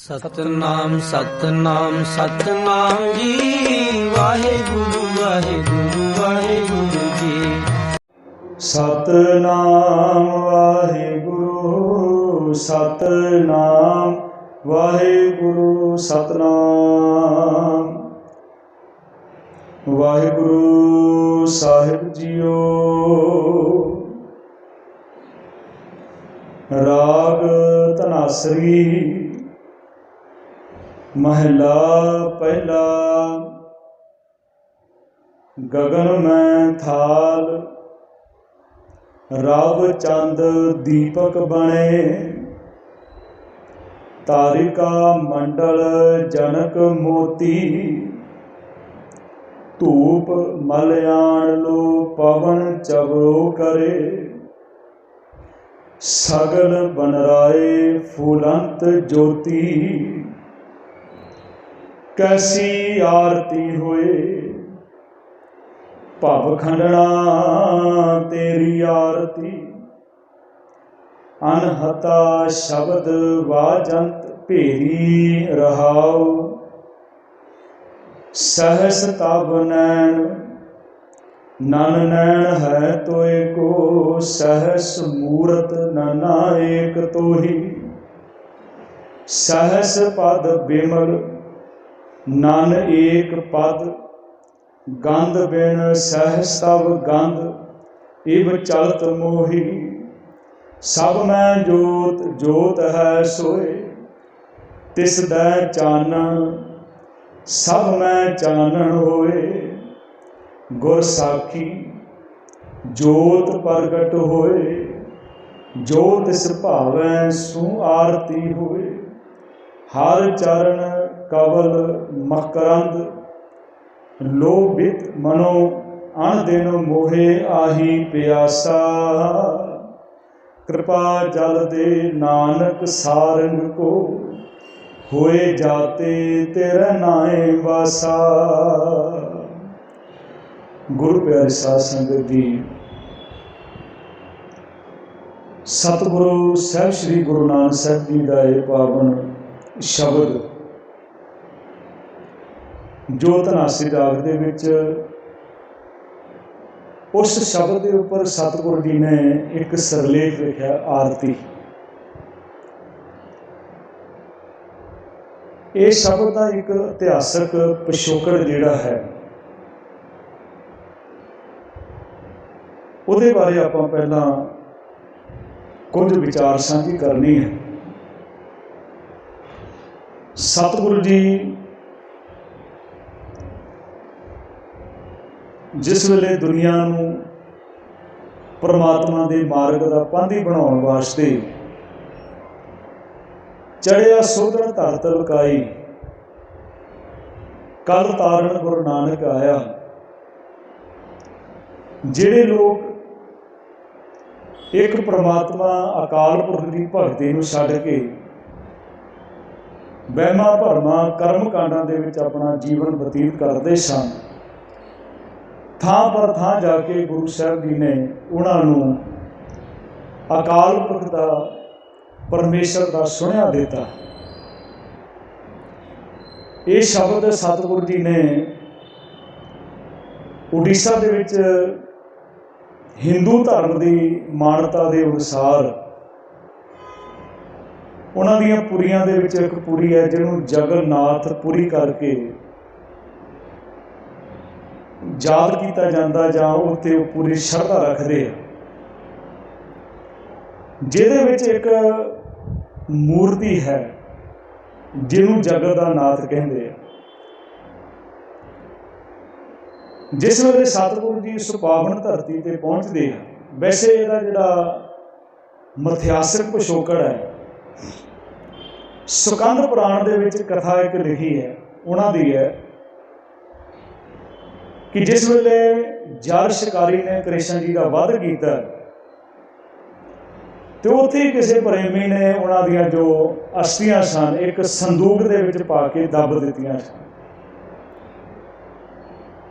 ਸਤਨਾਮ ਸਤਨਾਮ ਸਤਨਾਮ ਜੀ। ਵਾਹਿਗੁਰੂ ਵਾਹਿਗੁਰੂ ਵਾਹਿਗੁਰੂ ਜੀ। ਸਤਨਾਮ, ਵਾਹਿਗੁਰੂ ਸਤਨਾਮ ਵਾਹਿਗੁਰੂ ਸਤਨਾਮ। ਵਾਹਿਗੁਰੂ ਸਾਹਿਬ ਜੀਓ। ਰਾਗ ਧਨਾਸਰੀ। ਮਹਿਲਾ ਪਹਿਲਾ। ਗਗਨ ਮੈਂ ਥਾਲ ਰਬ ਚੰਦ ਦੀਪਕ ਬਣੇ। ਤਾਰਿਕਾ ਮੰਡਲ ਜਨਕ ਮੋਤੀ, ਧੂਪ ਮਲਿਆਣ ਲੋ ਪਵਨ ਚਵੋ ਕਰੇ। ਸਗਲ ਬਨਰਾਏ ਫੂਲੰਤ ਜੋਤੀ ਕੈਸੀ ਆਰਤੀ ਹੋਏ? ਭਵ ਖੰਡਣਾ ਤੇਰੀ ਆਰਤੀ। ਅਨਹਤਾ ਸ਼ਬਦ ਵਾਜੰਤ ਭੇਰੀ ਰਹਾਉ। ਸਹਸ ਤਬ ਨੈਣ, ਨਨ ਨੈਣ ਹੈ ਤੋਏ ਕੋ। ਸਹਸ ਮੂਰਤ ਨਨਾ ਏਕ ਤੋਹੀ। ਸਹਸ ਪਦ ਬਿਮਲ ਨਨ ਏਕ ਪਦ, ਗੰਧ ਬਿਨ ਸਹਿ ਸਭ ਗੰਧ, ਇਵ ਚਲਤ ਮੋਹੀ। ਸਭ ਮੈਂ ਜੋਤ ਜੋਤ ਹੈ ਸੋਏ, ਤਿਸ ਦਾ ਚਾਨਣ, ਸਭ ਮੈਂ ਚਾਨਣ ਹੋਏ। ਗੁਰ ਸਾਖੀ, ਜੋਤ ਪ੍ਰਗਟ ਹੋਏ ਜੋ ਤਿਸ ਭਾਵੈ ਸੂ ਆਰਤੀ ਹੋਏ। ਹਰ ਚਰਨ ਕਵਲ ਮਕਰੰਦ, ਲੋਭਿਤ ਮਨੋ ਅਣ ਦਿਨ ਮੋਹੇ ਆਹੀ ਪਿਆਸਾ। ਕਿਰਪਾ ਜਲ ਦੇ ਨਾਨਕ ਸਾਰੰਗ ਕੋ, ਹੋਏ ਜਾਤੇ ਤੇਰੇ ਨਾਏ ਵਾਸਾ। ਗੁਰੂ ਪਿਆਰੇ ਸਾਧ ਸੰਗਤ ਦੀ ਸਤਿਗੁਰੂ ਸਾਹਿਬ, ਸ੍ਰੀ ਗੁਰੂ ਨਾਨਕ ਸਾਹਿਬ ਜੀ ਦਾ ਇਹ ਪਾਵਨ ਸ਼ਬਦ ਜੋ ਧਨਾਸੀ ਰਾਗ ਦੇ ਵਿੱਚ ਉਸ ਸ਼ਬਦ ਦੇ ਉੱਪਰ ਸਤਿਗੁਰੂ ਜੀ ਨੇ ਇੱਕ ਸਰਲੇਖ ਲਿਖਿਆ, ਆਰਤੀ। ਇਹ ਸ਼ਬਦ ਦਾ ਇੱਕ ਇਤਿਹਾਸਕ ਪਿਛੋਕੜ ਜਿਹੜਾ ਹੈ, ਉਹਦੇ ਬਾਰੇ ਆਪਾਂ ਪਹਿਲਾਂ ਕੁਝ ਵਿਚਾਰ ਸਾਂਝੀ ਕਰਨੀ ਹੈ। ਸਤਿਗੁਰੂ ਜੀ ਜਿਸ ਵੇਲੇ ਦੁਨੀਆ ਨੂੰ ਪਰਮਾਤਮਾ ਦੇ ਮਾਰਗ ਦਾ ਪਾਂਧੀ ਬਣਾਉਣ ਵਾਸਤੇ ਚੜਿਆ ਸੋਧਣ ਧਰਤ ਲੁਕਾਈ ਕਲ ਤਾਰਨ ਗੁਰੂ ਨਾਨਕ ਆਇਆ, ਜਿਹੜੇ ਲੋਕ ਇੱਕ ਪ੍ਰਮਾਤਮਾ ਅਕਾਲ ਪੁਰਖ ਦੀ ਭਗਤੀ ਨੂੰ ਛੱਡ ਕੇ ਵਹਿਮਾਂ ਭਰਮਾਂ ਕਰਮ ਕਾਂਡਾਂ ਦੇ ਵਿੱਚ ਆਪਣਾ ਜੀਵਨ ਬਤੀਤ ਕਰਦੇ ਸਨ ਥਾਂ ਪਰ ਥਾਂ ਜਾ ਕੇ ਗੁਰੂ ਸਾਹਿਬ ਜੀ ਨੇ ਉਹਨਾਂ ਨੂੰ ਅਕਾਲ ਪੁਰਖ ਦਾ, ਪਰਮੇਸ਼ਰ ਦਾ ਸੁਣਿਆ ਦਿੱਤਾ। ਇਹ ਸ਼ਬਦ ਸਤਿਗੁਰੂ ਜੀ ਨੇ ਉੜੀਸਾ ਦੇ ਵਿੱਚ ਹਿੰਦੂ ਧਰਮ ਦੀ ਮਾਨਤਾ ਦੇ ਅਨੁਸਾਰ ਉਹਨਾਂ ਦੀਆਂ ਪੁਰੀਆਂ ਦੇ ਵਿੱਚ ਇੱਕ ਪੁਰੀ ਹੈ ਜਿਹਨੂੰ ਜਗਨਨਾਥ ਪੁਰੀ ਕਰਕੇ ਯਾਦ ਕੀਤਾ ਜਾਂਦਾ ਜਾਂ ਉਹ ਤੇ ਉਹ ਪੂਰੀ ਸ਼ਰਧਾ ਰੱਖਦੇ ਆ। ਜਿਹਦੇ ਵਿੱਚ ਇੱਕ ਮੂਰਤੀ ਹੈ, ਜਿਹਨੂੰ ਜਗਤ ਦਾ ਨਾਥ ਕਹਿੰਦੇ ਆ। ਜਿਸ ਵੇਲੇ ਸਤਿਗੁਰੂ ਜੀ ਇਸ ਪਾਵਨ ਧਰਤੀ ਤੇ ਪਹੁੰਚਦੇ ਆ, ਵੈਸੇ ਇਹਦਾ ਜਿਹੜਾ ਮਥਿਆਸਕ ਪਿਛੋਕੜ ਹੈ, ਸੁਕੰਦ ਪੁਰਾਣ ਦੇ ਵਿੱਚ ਕਥਾ ਇੱਕ ਲਿਖੀ ਹੈ, ਉਹਨਾਂ ਦੀ ਹੈ ਕਿ ਜਿਸ ਵੇਲੇ ਜਾਰ ਸ਼ਿਕਾਰੀ ਨੇ ਕ੍ਰਿਸ਼ਨ ਜੀ ਦਾ ਵਧ ਕੀਤਾ, ਤੇ ਉੱਥੇ ਹੀ ਕਿਸੇ ਪ੍ਰੇਮੀ ਨੇ ਉਹਨਾਂ ਦੀਆਂ ਜੋ ਅਸਥੀਆਂ ਸਨ, ਇੱਕ ਸੰਦੂਕ ਦੇ ਵਿੱਚ ਪਾ ਕੇ ਦੱਬ ਦਿੱਤੀਆਂ ਸਨ।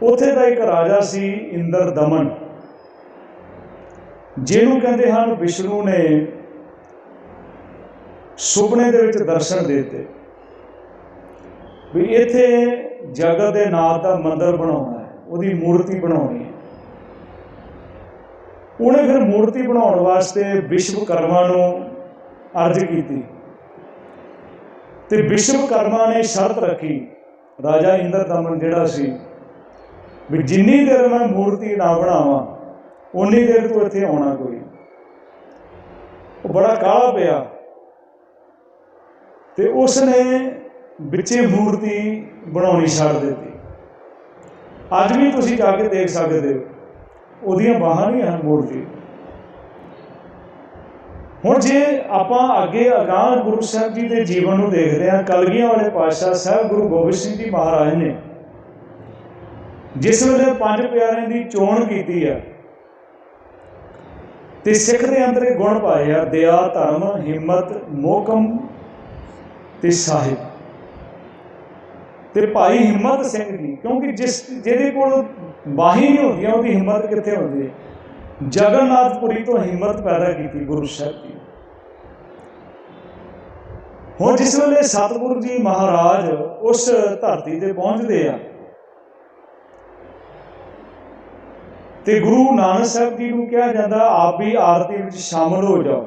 ਉੱਥੇ ਦਾ ਇੱਕ ਰਾਜਾ ਸੀ ਇੰਦਰ ਦਮਨ ਜਿਹਨੂੰ ਕਹਿੰਦੇ ਹਨ ਵਿਸ਼ਨੂੰ ਨੇ ਸੁਪਨੇ ਦੇ ਵਿੱਚ ਦਰਸ਼ਨ ਦੇ ਦਿੱਤੇ, ਵੀ ਇੱਥੇ ਜਗਤ ਦੇ ਨਾਥ ਦਾ ਮੰਦਿਰ ਬਣਾਉਣਾ ਉਹਦੀ ਮੂਰਤੀ ਬਣਾਉਣੀ ਹੈ। ਉਹਨੇ ਫਿਰ ਮੂਰਤੀ ਬਣਾਉਣ ਵਾਸਤੇ ਵਿਸ਼ਵਕਰਮਾ ਨੂੰ ਅਰਜ਼ ਕੀਤੀ। ਤੇ ਵਿਸ਼ਵਕਰਮਾ ਨੇ ਸ਼ਰਤ ਰੱਖੀ, ਰਾਜਾ ਇੰਦਰ ਇੰਦਰਦਮਨ ਜਿਹੜਾ ਸੀ, ਵੀ ਜਿੰਨੀ ਦੇਰ ਮੈਂ ਮੂਰਤੀ ਨਾ ਬਣਾਵਾਂ ਉਨੀ ਦੇਰ ਤੂੰ ਇੱਥੇ ਆਉਣਾ ਕੋਈ। ਉਹ ਬੜਾ ਕਾਹਲਾ ਪਿਆ। ਤੇ ਉਸ ਨੇ ਵਿੱਚੇ ਮੂਰਤੀ ਬਣਾਉਣੀ ਛੱਡ ਦਿੱਤੀ। ਅੱਜ ਵੀ ਤੁਸੀਂ ਜਾ ਕੇ ਦੇਖ ਸਕਦੇ ਹੋ। ਉਹਦੀਆਂ ਬਾਹਾਂ ਨਹੀਂ ਹਨ ਮੂਰਤੀ ਹੁਣ ਜੇ ਆਪਾਂ ਅੱਗੇ ਅਗਾਂਹ ਗੁਰੂ ਸਾਹਿਬ ਜੀ ਦੇ ਜੀਵਨ ਨੂੰ ਦੇਖਦੇ ਹਾਂ, ਕਲਗੀਆਂ ਵਾਲੇ ਪਾਤਸ਼ਾਹ ਸਾਹਿਬ ਗੁਰੂ ਗੋਬਿੰਦ ਸਿੰਘ ਜੀ ਮਹਾਰਾਜ ਨੇ ਜਿਸ ਵੇਲੇ ਪੰਜ ਪਿਆਰਿਆਂ ਦੀ ਚੋਣ ਕੀਤੀ ਆ, ਤੇ ਸਿੱਖ ਦੇ ਅੰਦਰ ਇਹ ਗੁਣ ਪਾਏ ਆ ਦਇਆ ਧਰਮ, ਹਿੰਮਤ ਮੋਕਮ ਤੇ ਸਾਹਿਬ। ਤੇ ਭਾਈ ਹਿੰਮਤ ਸਿੰਘ ਜੀ ਕਿਉਂਕਿ ਜਿਸ ਜਿਹਦੇ ਕੋਲ ਬਾਹੀ ਨਹੀਂ ਹੁੰਦੀਆਂ ਉਹਦੀ ਹਿੰਮਤ ਕਿੱਥੇ ਹੁੰਦੀ ਹੈ? ਜਗਨਨਾਥਪੁਰੀ ਤੋਂ ਹਿੰਮਤ ਪੈਦਾ ਕੀਤੀ ਗੁਰੂ ਸਾਹਿਬ ਜੀ ਹੁਣ ਜਿਸ ਵੇਲੇ ਸਤਿਗੁਰੂ ਜੀ ਮਹਾਰਾਜ ਉਸ ਧਰਤੀ ਤੇ ਪਹੁੰਚਦੇ ਆ, ਤੇ ਗੁਰੂ ਨਾਨਕ ਸਾਹਿਬ ਜੀ ਨੂੰ ਕਿਹਾ ਜਾਂਦਾ, ਆਪ ਵੀ ਆਰਤੀ ਵਿੱਚ ਸ਼ਾਮਲ ਹੋ ਜਾਓ।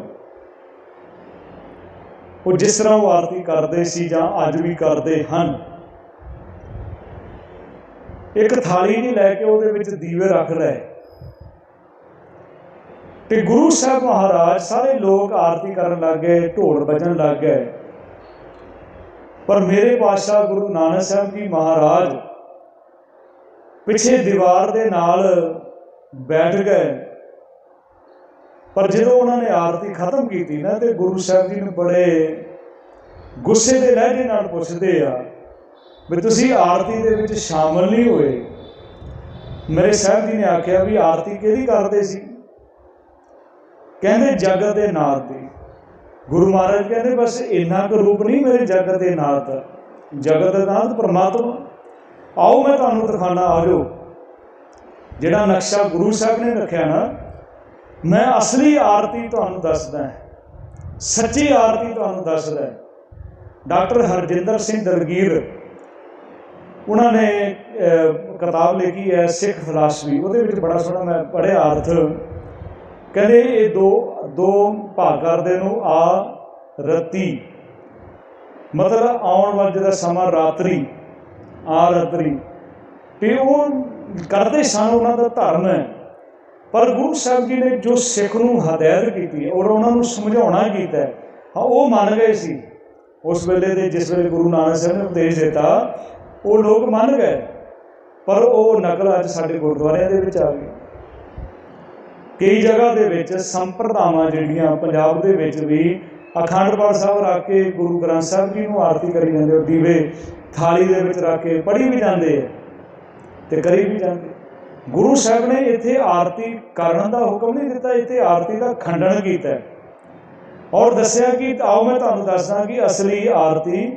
ਉਹ ਜਿਸ ਤਰ੍ਹਾਂ ਉਹ ਆਰਤੀ ਕਰਦੇ ਸੀ ਜਾਂ ਅੱਜ ਵੀ ਕਰਦੇ ਹਨ ਇੱਕ ਥਾਲੀ ਨਹੀਂ ਲੈ ਕੇ ਉਹਦੇ ਵਿੱਚ ਦੀਵੇ ਰੱਖ ਲਏ ਤੇ ਗੁਰੂ ਸਾਹਿਬ ਮਹਾਰਾਜ ਸਾਰੇ ਲੋਕ ਆਰਤੀ ਕਰਨ ਲੱਗ ਗਏ, ਢੋਲ ਵੱਜਣ ਲੱਗ ਗਏ। ਪਰ ਮੇਰੇ ਪਾਤਸ਼ਾਹ ਗੁਰੂ ਨਾਨਕ ਸਾਹਿਬ ਜੀ ਮਹਾਰਾਜ ਪਿੱਛੇ ਦੀਵਾਰ ਦੇ ਨਾਲ ਬੈਠ ਗਏ। ਪਰ ਜਦੋਂ ਉਹਨਾਂ ਨੇ ਆਰਤੀ ਖਤਮ ਕੀਤੀ ਨਾ, ਤੇ ਗੁਰੂ ਸਾਹਿਬ ਜੀ ਨੂੰ ਬੜੇ ਗੁੱਸੇ ਦੇ ਲਹਿਜੇ ਨਾਲ ਪੁੱਛਦੇ ਆ ਵੀ ਤੁਸੀਂ ਆਰਤੀ ਦੇ ਵਿੱਚ ਸ਼ਾਮਲ ਨਹੀਂ ਹੋਏ। ਮੇਰੇ ਸਾਹਿਬ ਜੀ ਨੇ ਆਖਿਆ ਵੀ ਆਰਤੀ ਕਿਹਦੀ ਕਰਦੇ ਸੀ? ਕਹਿੰਦੇ ਜਗਤ ਦੇ ਨਾਥ ਦੀ। ਗੁਰੂ ਮਹਾਰਾਜ ਕਹਿੰਦੇ, ਬਸ ਇੰਨਾ ਕੁ ਰੂਪ ਨਹੀਂ ਮੇਰੇ ਜਗਤ ਦੇ ਨਾਥ ਦਾ। ਜਗਤ ਦੇ ਨਾਥ ਪਰਮਾਤਮਾ। ਆਓ ਮੈਂ ਤੁਹਾਨੂੰ ਦਿਖਾਣਾ ਜਾਓ। ਜਿਹੜਾ ਨਕਸ਼ਾ ਗੁਰੂ ਸਾਹਿਬ ਨੇ ਰੱਖਿਆ ਨਾ, ਮੈਂ ਅਸਲੀ ਆਰਤੀ ਤੁਹਾਨੂੰ ਦੱਸਦਾ ਸੱਚੀ ਆਰਤੀ ਤੁਹਾਨੂੰ ਦੱਸਦਾ ਡਾਕਟਰ ਹਰਜਿੰਦਰ ਸਿੰਘ ਦਲਗੀਰ ਉਹਨਾਂ ਨੇ ਕਿਤਾਬ ਲਿਖੀ ਹੈ ਸਿੱਖ ਫਿਲਾਸਫੀ। ਉਹਦੇ ਵਿੱਚ ਬੜਾ ਸੋਹਣਾ ਮੈਂ ਪੜ੍ਹਿਆ ਅਰਥ। ਕਹਿੰਦੇ ਇਹ ਦੋ ਦੋ ਭਾਗ ਕਰਦੇ ਨੂੰ, ਆ ਰਤੀ। ਮਤਲਬ ਆਉਣ ਵਾਲਾ ਜਿਹੜਾ ਸਮਾਂ ਰਾਤਰੀ, ਆ ਰਾਤਰੀ। ਤੇ ਉਹ ਕਰਦੇ ਸਨ ਉਹਨਾਂ ਦਾ ਧਰਮ ਹੈ। ਪਰ ਗੁਰੂ ਸਾਹਿਬ ਜੀ ਨੇ ਜੋ ਸਿੱਖ ਨੂੰ ਹਦਾਇਤ ਕੀਤੀ ਹੈ ਔਰ ਉਹਨਾਂ ਨੂੰ ਸਮਝਾਉਣਾ ਕੀਤਾ ਹਾਂ, ਉਹ ਮੰਨ ਗਏ ਸੀ। ਉਸ ਵੇਲੇ ਦੇ ਜਿਸ ਵੇਲੇ ਗੁਰੂ ਨਾਨਕ ਸਾਹਿਬ ਨੇ ਉਪਦੇਸ਼ ਦਿੱਤਾ ਉਹ ਲੋਕ ਮੰਨ ਗਏ, ਪਰ ਉਹ ਨਕਲ ਅੱਜ ਸਾਡੇ ਗੁਰਦੁਆਰਿਆਂ ਦੇ ਵਿੱਚ ਆ ਗਈ। ਕਈ ਜਗ੍ਹਾ ਦੇ ਵਿੱਚ ਸੰਪਰਦਾਵਾਂ ਜਿਹੜੀਆਂ ਪੰਜਾਬ ਦੇ ਵਿੱਚ ਵੀ ਅਖੰਡ ਪਾਠ ਸਾਹਿਬ ਰੱਖ ਕੇ ਗੁਰੂ ਗ੍ਰੰਥ ਸਾਹਿਬ ਜੀ ਨੂੰ ਆਰਤੀ ਕਰੀ ਜਾਂਦੇ ਉਹ ਦੀਵੇ ਥਾਲੀ ਦੇ ਵਿੱਚ ਰੱਖ ਕੇ ਪੜ੍ਹੀ ਵੀ ਜਾਂਦੇ ਆ ਤੇ ਕਰੀ ਵੀ ਜਾਂਦੇ। ਗੁਰੂ ਸਾਹਿਬ ਨੇ ਇੱਥੇ ਆਰਤੀ ਕਰਨ ਦਾ ਹੁਕਮ ਨਹੀਂ ਦਿੱਤਾ, ਇੱਥੇ ਆਰਤੀ ਦਾ ਖੰਡਨ ਕੀਤਾ। ਔਰ ਦੱਸਿਆ ਕਿ ਆਓ ਮੈਂ ਤੁਹਾਨੂੰ ਦੱਸਦਾ ਕਿ ਅਸਲੀ ਆਰਤੀ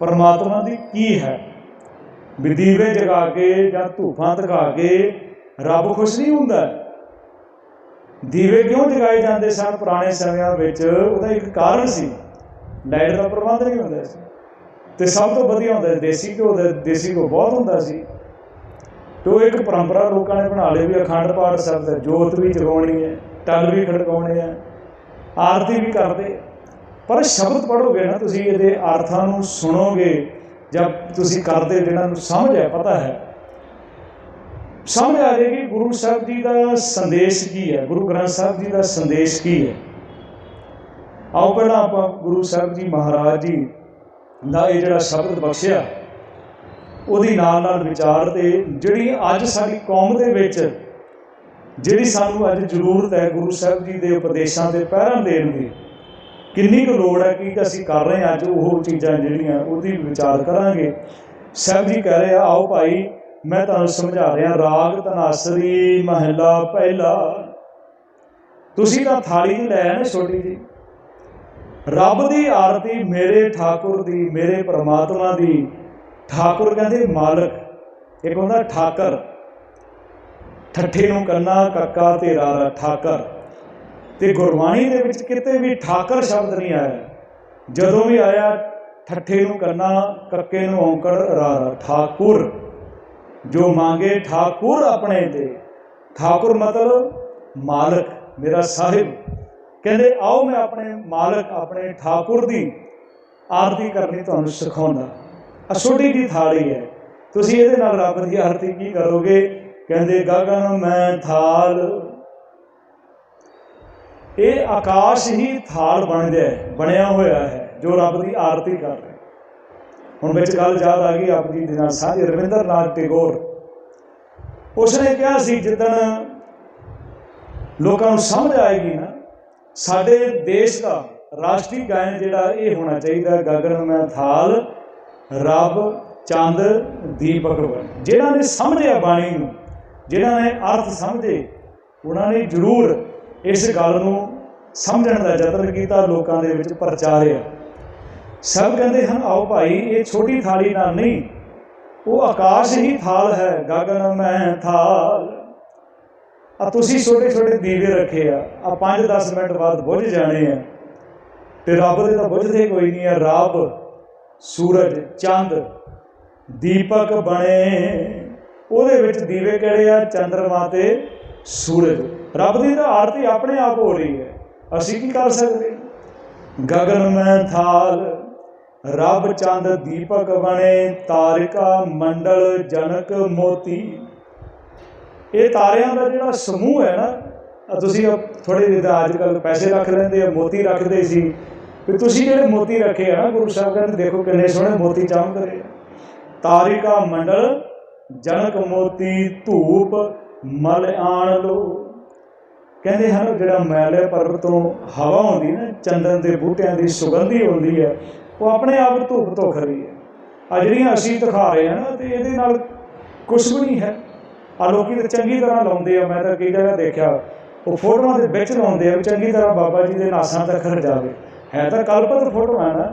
ਪਰਮਾਤਮਾ ਦੀ ਕੀ ਹੈ। ਵੀ ਦੀਵੇ ਜਗਾ ਕੇ ਜਾਂ ਧੂਫਾਂ ਦਿਖਾ ਕੇ ਰੱਬ ਖੁਸ਼ ਨਹੀਂ ਹੁੰਦਾ। ਦੀਵੇ ਕਿਉਂ ਜਗਾਏ ਜਾਂਦੇ ਸਨ? ਪੁਰਾਣੇ ਸਮਿਆਂ ਵਿੱਚ ਉਹਦਾ ਇੱਕ ਕਾਰਨ ਸੀ। ਲਾਈਟ ਦਾ ਪ੍ਰਬੰਧ ਨਹੀਂ ਹੁੰਦਾ ਸੀ। ਤੇ ਸਭ ਤੋਂ ਵਧੀਆ ਹੁੰਦਾ ਸੀ, ਦੇਸੀ ਘਿਓ ਦਾ, ਦੇਸੀ ਘਿਓ ਬਹੁਤ ਹੁੰਦਾ ਸੀ। ਤੋ ਇੱਕ ਪਰੰਪਰਾ ਲੋਕਾਂ ਨੇ ਬਣਾ ਲਈ ਵੀ ਅਖੰਡ ਪਾਠ ਸਾਹਿਬ ਦਾ ਜੋਤ ਵੀ ਜਗਾਉਣੀ ਹੈ ਟਲ ਵੀ ਖੜਕਾਉਣੇ ਆ ਆਰਤੀ ਵੀ ਕਰਦੇ। ਪਰ ਸ਼ਬਦ ਪੜੋਗੇ ਨਾ ਤੁਸੀਂ, ਇਹਦੇ ਅਰਥਾਂ ਨੂੰ ਸੁਣੋਗੇ ਜਾਂ ਤੁਸੀਂ ਕਰਦੇ ਜਿਹਨਾਂ ਨੂੰ ਸਮਝ ਹੈ, ਪਤਾ ਹੈ। ਸਮਝ ਆ ਜਾਏਗੀ, ਗੁਰੂ ਸਾਹਿਬ ਜੀ ਦਾ ਸੰਦੇਸ਼ ਕੀ ਹੈ? ਗੁਰੂ ਗ੍ਰੰਥ ਸਾਹਿਬ ਜੀ ਦਾ ਸੰਦੇਸ਼ ਕੀ ਹੈ? ਆਓ ਪਹਿਲਾਂ ਆਪਾਂ ਗੁਰੂ ਸਾਹਿਬ ਜੀ ਮਹਾਰਾਜ ਜੀ ਦਾ ਇਹ ਜਿਹੜਾ ਸ਼ਬਦ ਬਖਸ਼ਿਆ, ਉਹਦੀ ਨਾਲ ਨਾਲ ਵਿਚਾਰ ਤੇ ਜਿਹੜੀ ਅੱਜ ਸਾਡੀ ਕੌਮ ਦੇ ਵਿੱਚ, ਜਿਹੜੀ ਸਾਨੂੰ ਅੱਜ ਜ਼ਰੂਰਤ ਹੈ ਗੁਰੂ ਸਾਹਿਬ ਜੀ ਦੇ ਉਪਦੇਸ਼ਾਂ ਤੇ ਪਹਿਰਾਂ ਦੇਣ ਦੀ ਕਿੰਨੀ ਕੁ ਲੋੜ ਹੈ, ਕਿ ਅਸੀਂ ਕਰ ਰਹੇ ਹਾਂ ਅੱਜ ਉਹ ਚੀਜ਼ਾਂ ਜਿਹੜੀਆਂ ਉਹਦੀ ਵਿਚਾਰ ਕਰਾਂਗੇ। ਸਾਹਿਬ ਜੀ ਕਹਿ ਰਹੇ ਆ, ਆਓ ਭਾਈ, ਮੈਂ ਤੁਹਾਨੂੰ ਸਮਝਾ ਰਿਹਾ, ਰਾਗ ਤਨਾਸਰੀ ਮਹਿਲਾ ਪਹਿਲਾ। ਤੁਸੀਂ ਤਾਂ ਥਾਲੀ ਲੈ ਆਏ ਛੋਟੀ ਜੀ ਰੱਬ ਦੀ ਆਰਤੀ ਮੇਰੇ ਠਾਕੁਰ ਦੀ, ਮੇਰੇ ਪ੍ਰਮਾਤਮਾ ਦੀ। ਠਾਕੁਰ ਕਹਿੰਦੇ ਮਾਲਕ, ਇੱਕ ਹੁੰਦਾ ਠਾਕਰ। ਠੱਠੇ ਨੂੰ ਕੰਨਾ, ਕੱਕਾ ਤੇ ਰਾਰਾ ਠਾਕਰ। ਤੇ ਗੁਰਬਾਣੀ ਦੇ ਵਿੱਚ ਕਿਤੇ ਵੀ ਠਾਕਰ ਸ਼ਬਦ ਨਹੀਂ ਆਇਆ। ਜਦੋਂ ਵੀ ਆਇਆ, ਠੱਠੇ ਨੂੰ ਕੰਨਾ, ਕੱਕੇ ਨੂੰ ਔਂਕੜ ਰਾਰਾ ਠਾਕੁਰ। ਜੋ ਮੰਗੇ ਠਾਕੁਰ ਆਪਣੇ ਦੇ ਠਾਕੁਰ ਮਤਲਬ ਮਾਲਕ, ਮੇਰਾ ਸਾਹਿਬ। ਕਹਿੰਦੇ, ਆਓ ਮੈਂ ਆਪਣੇ ਮਾਲਕ, ਆਪਣੇ ਠਾਕੁਰ ਦੀ ਆਰਤੀ ਕਰਨੀ ਤੁਹਾਨੂੰ ਸਿਖਾਉਂਦਾ। ਆ ਛੋਟੀ ਜੀ ਥਾਲੀ ਹੈ। ਤੁਸੀਂ ਇਹਦੇ ਨਾਲ ਰੱਬ ਦੀ ਆਰਤੀ ਕੀ ਕਰੋਗੇ? ਕਹਿੰਦੇ, ਗਗਨ, ਮੈਂ ਥਾਲ ਇਹ ਆਕਾਸ਼ ਹੀ ਥਾਲ ਬਣ ਗਿਆ ਹੈ, ਬਣਿਆ ਹੋਇਆ ਹੈ ਜੋ ਰੱਬ ਦੀ ਆਰਤੀ ਕਰ ਰਿਹਾ ਹੁਣ ਵਿੱਚ ਗੱਲ ਯਾਦ ਆ ਗਈ ਆਪ ਜੀ ਦੇ ਨਾਲ ਸਾਂਝੇ ਰਵਿੰਦਰਨਾਥ ਟੈਗੋਰ। ਉਸਨੇ ਕਿਹਾ ਸੀ ਜਿੱਦਣ ਲੋਕਾਂ ਨੂੰ ਸਮਝ ਆਏਗੀ ਨਾ ਸਾਡੇ ਦੇਸ਼ ਦਾ ਰਾਸ਼ਟਰੀ ਗਾਇਨ ਜਿਹੜਾ ਇਹ ਹੋਣਾ ਚਾਹੀਦਾ ਗਗਨ ਮੈਂ ਥਾਲ ਰੱਬ ਚੰਦ ਦੀਪਕ ਬਣ ਜਿਨ੍ਹਾਂ ਨੇ ਸਮਝਿਆ ਬਾਣੀ ਨੂੰ ਜਿਨ੍ਹਾਂ ਨੇ ਅਰਥ ਸਮਝੇ ਉਹਨਾਂ ਨੇ ਜ਼ਰੂਰ ਇਸ ਗੱਲ ਨੂੰ ਸਮਝਣ ਦਾ ਯਤਨ ਕੀਤਾ, ਲੋਕਾਂ ਦੇ ਵਿੱਚ ਪ੍ਰਚਾਰਿਆ ਸਭ ਕਹਿੰਦੇ ਹਨ, ਆਓ ਭਾਈ, ਇਹ ਛੋਟੀ ਥਾਲੀ ਨਾਲ ਨਹੀਂ, ਉਹ ਆਕਾਸ਼ ਹੀ ਥਾਲ ਹੈ, ਗਗਨ ਮੈਂ ਥਾਲ। ਆ ਤੁਸੀਂ ਛੋਟੇ ਛੋਟੇ ਦੀਵੇ ਰੱਖੇ ਆ ਆ 5-10 ਮਿੰਟ ਬਾਅਦ ਬੁੱਝ ਜਾਣੇ ਆ। ਤੇ ਰੱਬ ਦੇ ਤਾਂ ਬੁੱਝਦੇ ਕੋਈ ਨਹੀਂ ਆ, ਰੱਬ, ਸੂਰਜ, ਚੰਦ, ਦੀਪਕ ਬਣੇ। ਉਹਦੇ ਵਿੱਚ ਦੀਵੇ ਕਿਹੜੇ ਆ? ਚੰਦਰਮਾ ਤੇ ਸੂਰਜ। ਰੱਬ ਦੀ ਤਾਂ ਆਰਤੀ ਆਪਣੇ ਆਪ ਹੋ ਰਹੀ ਹੈ। ਅਸੀਂ ਕੀ ਕਰ ਸਕਦੇ? ਗਗਨ ਮੈਂ ਥਾਲ, ਰੱਬ ਚੰਦ ਦੀਪਕ ਬਣੇ, ਤਾਰਿਕਾ ਮੰਡਲ ਜਨਕ ਮੋਤੀ। ਇਹ ਤਾਰਿਆਂ ਦਾ ਜਿਹੜਾ ਸਮੂਹ ਹੈ ਨਾ ਤੁਸੀਂ ਥੋੜੇ ਜਿਹੇ ਅੱਜ ਕੱਲ ਪੈਸੇ ਰੱਖ ਲੈਂਦੇ ਆ, ਮੋਤੀ ਰੱਖਦੇ ਸੀ। ਵੀ ਤੁਸੀਂ ਜਿਹੜੇ ਮੋਤੀ ਰੱਖੇ ਆ ਨਾ, ਗੁਰੂ ਸਾਹਿਬ ਕਹਿੰਦੇ ਦੇਖੋ ਕਿੰਨੇ ਸੋਹਣੇ ਮੋਤੀ ਚਮਕ ਰਹੇ ਤਾਰਿਕਾ ਮੰਡਲ, ਜਨਕ ਮੋਤੀ, ਧੂਪ, ਮਲ ਆਣ ਲੋ ਕਹਿੰਦੇ ਹਨ, ਜਿਹੜਾ ਮੈਲੇ ਪਰਬਤ ਤੋਂ ਹਵਾ ਆਉਂਦੀ ਨਾ, ਚੰਦਨ ਦੇ ਬੂਟਿਆਂ ਦੀ ਸੁਗੰਧੀ ਆਉਂਦੀ ਹੈ, ਉਹ ਆਪਣੇ ਆਪ ਧੂਪ ਤੋਂ ਖਰੀ ਹੈ। ਆ ਜਿਹੜੀਆਂ ਅਸੀਂ ਦਿਖਾ ਰਹੇ ਹਾਂ ਨਾ, ਤੇ ਇਹਦੇ ਨਾਲ ਕੁਝ ਵੀ ਨਹੀਂ ਹੈ। ਆ ਲੋਕੀ ਤੇ ਚੰਗੀ ਤਰ੍ਹਾਂ ਲਾਉਂਦੇ ਆ, ਮੈਂ ਤਾਂ ਕਈ ਜਗ੍ਹਾ ਦੇਖਿਆ, ਉਹ ਫੋਟੋਆਂ ਦੇ ਵਿੱਚ ਲਾਉਂਦੇ ਆ ਵੀ ਚੰਗੀ ਤਰ੍ਹਾਂ ਬਾਬਾ ਜੀ ਦੇ ਨਾਸਾਂ ਤੱਕ ਜਾਵੇ। ਹੈ ਤਾਂ ਕਲਪਤ ਫੋਟੋ ਹੈ ਨਾ।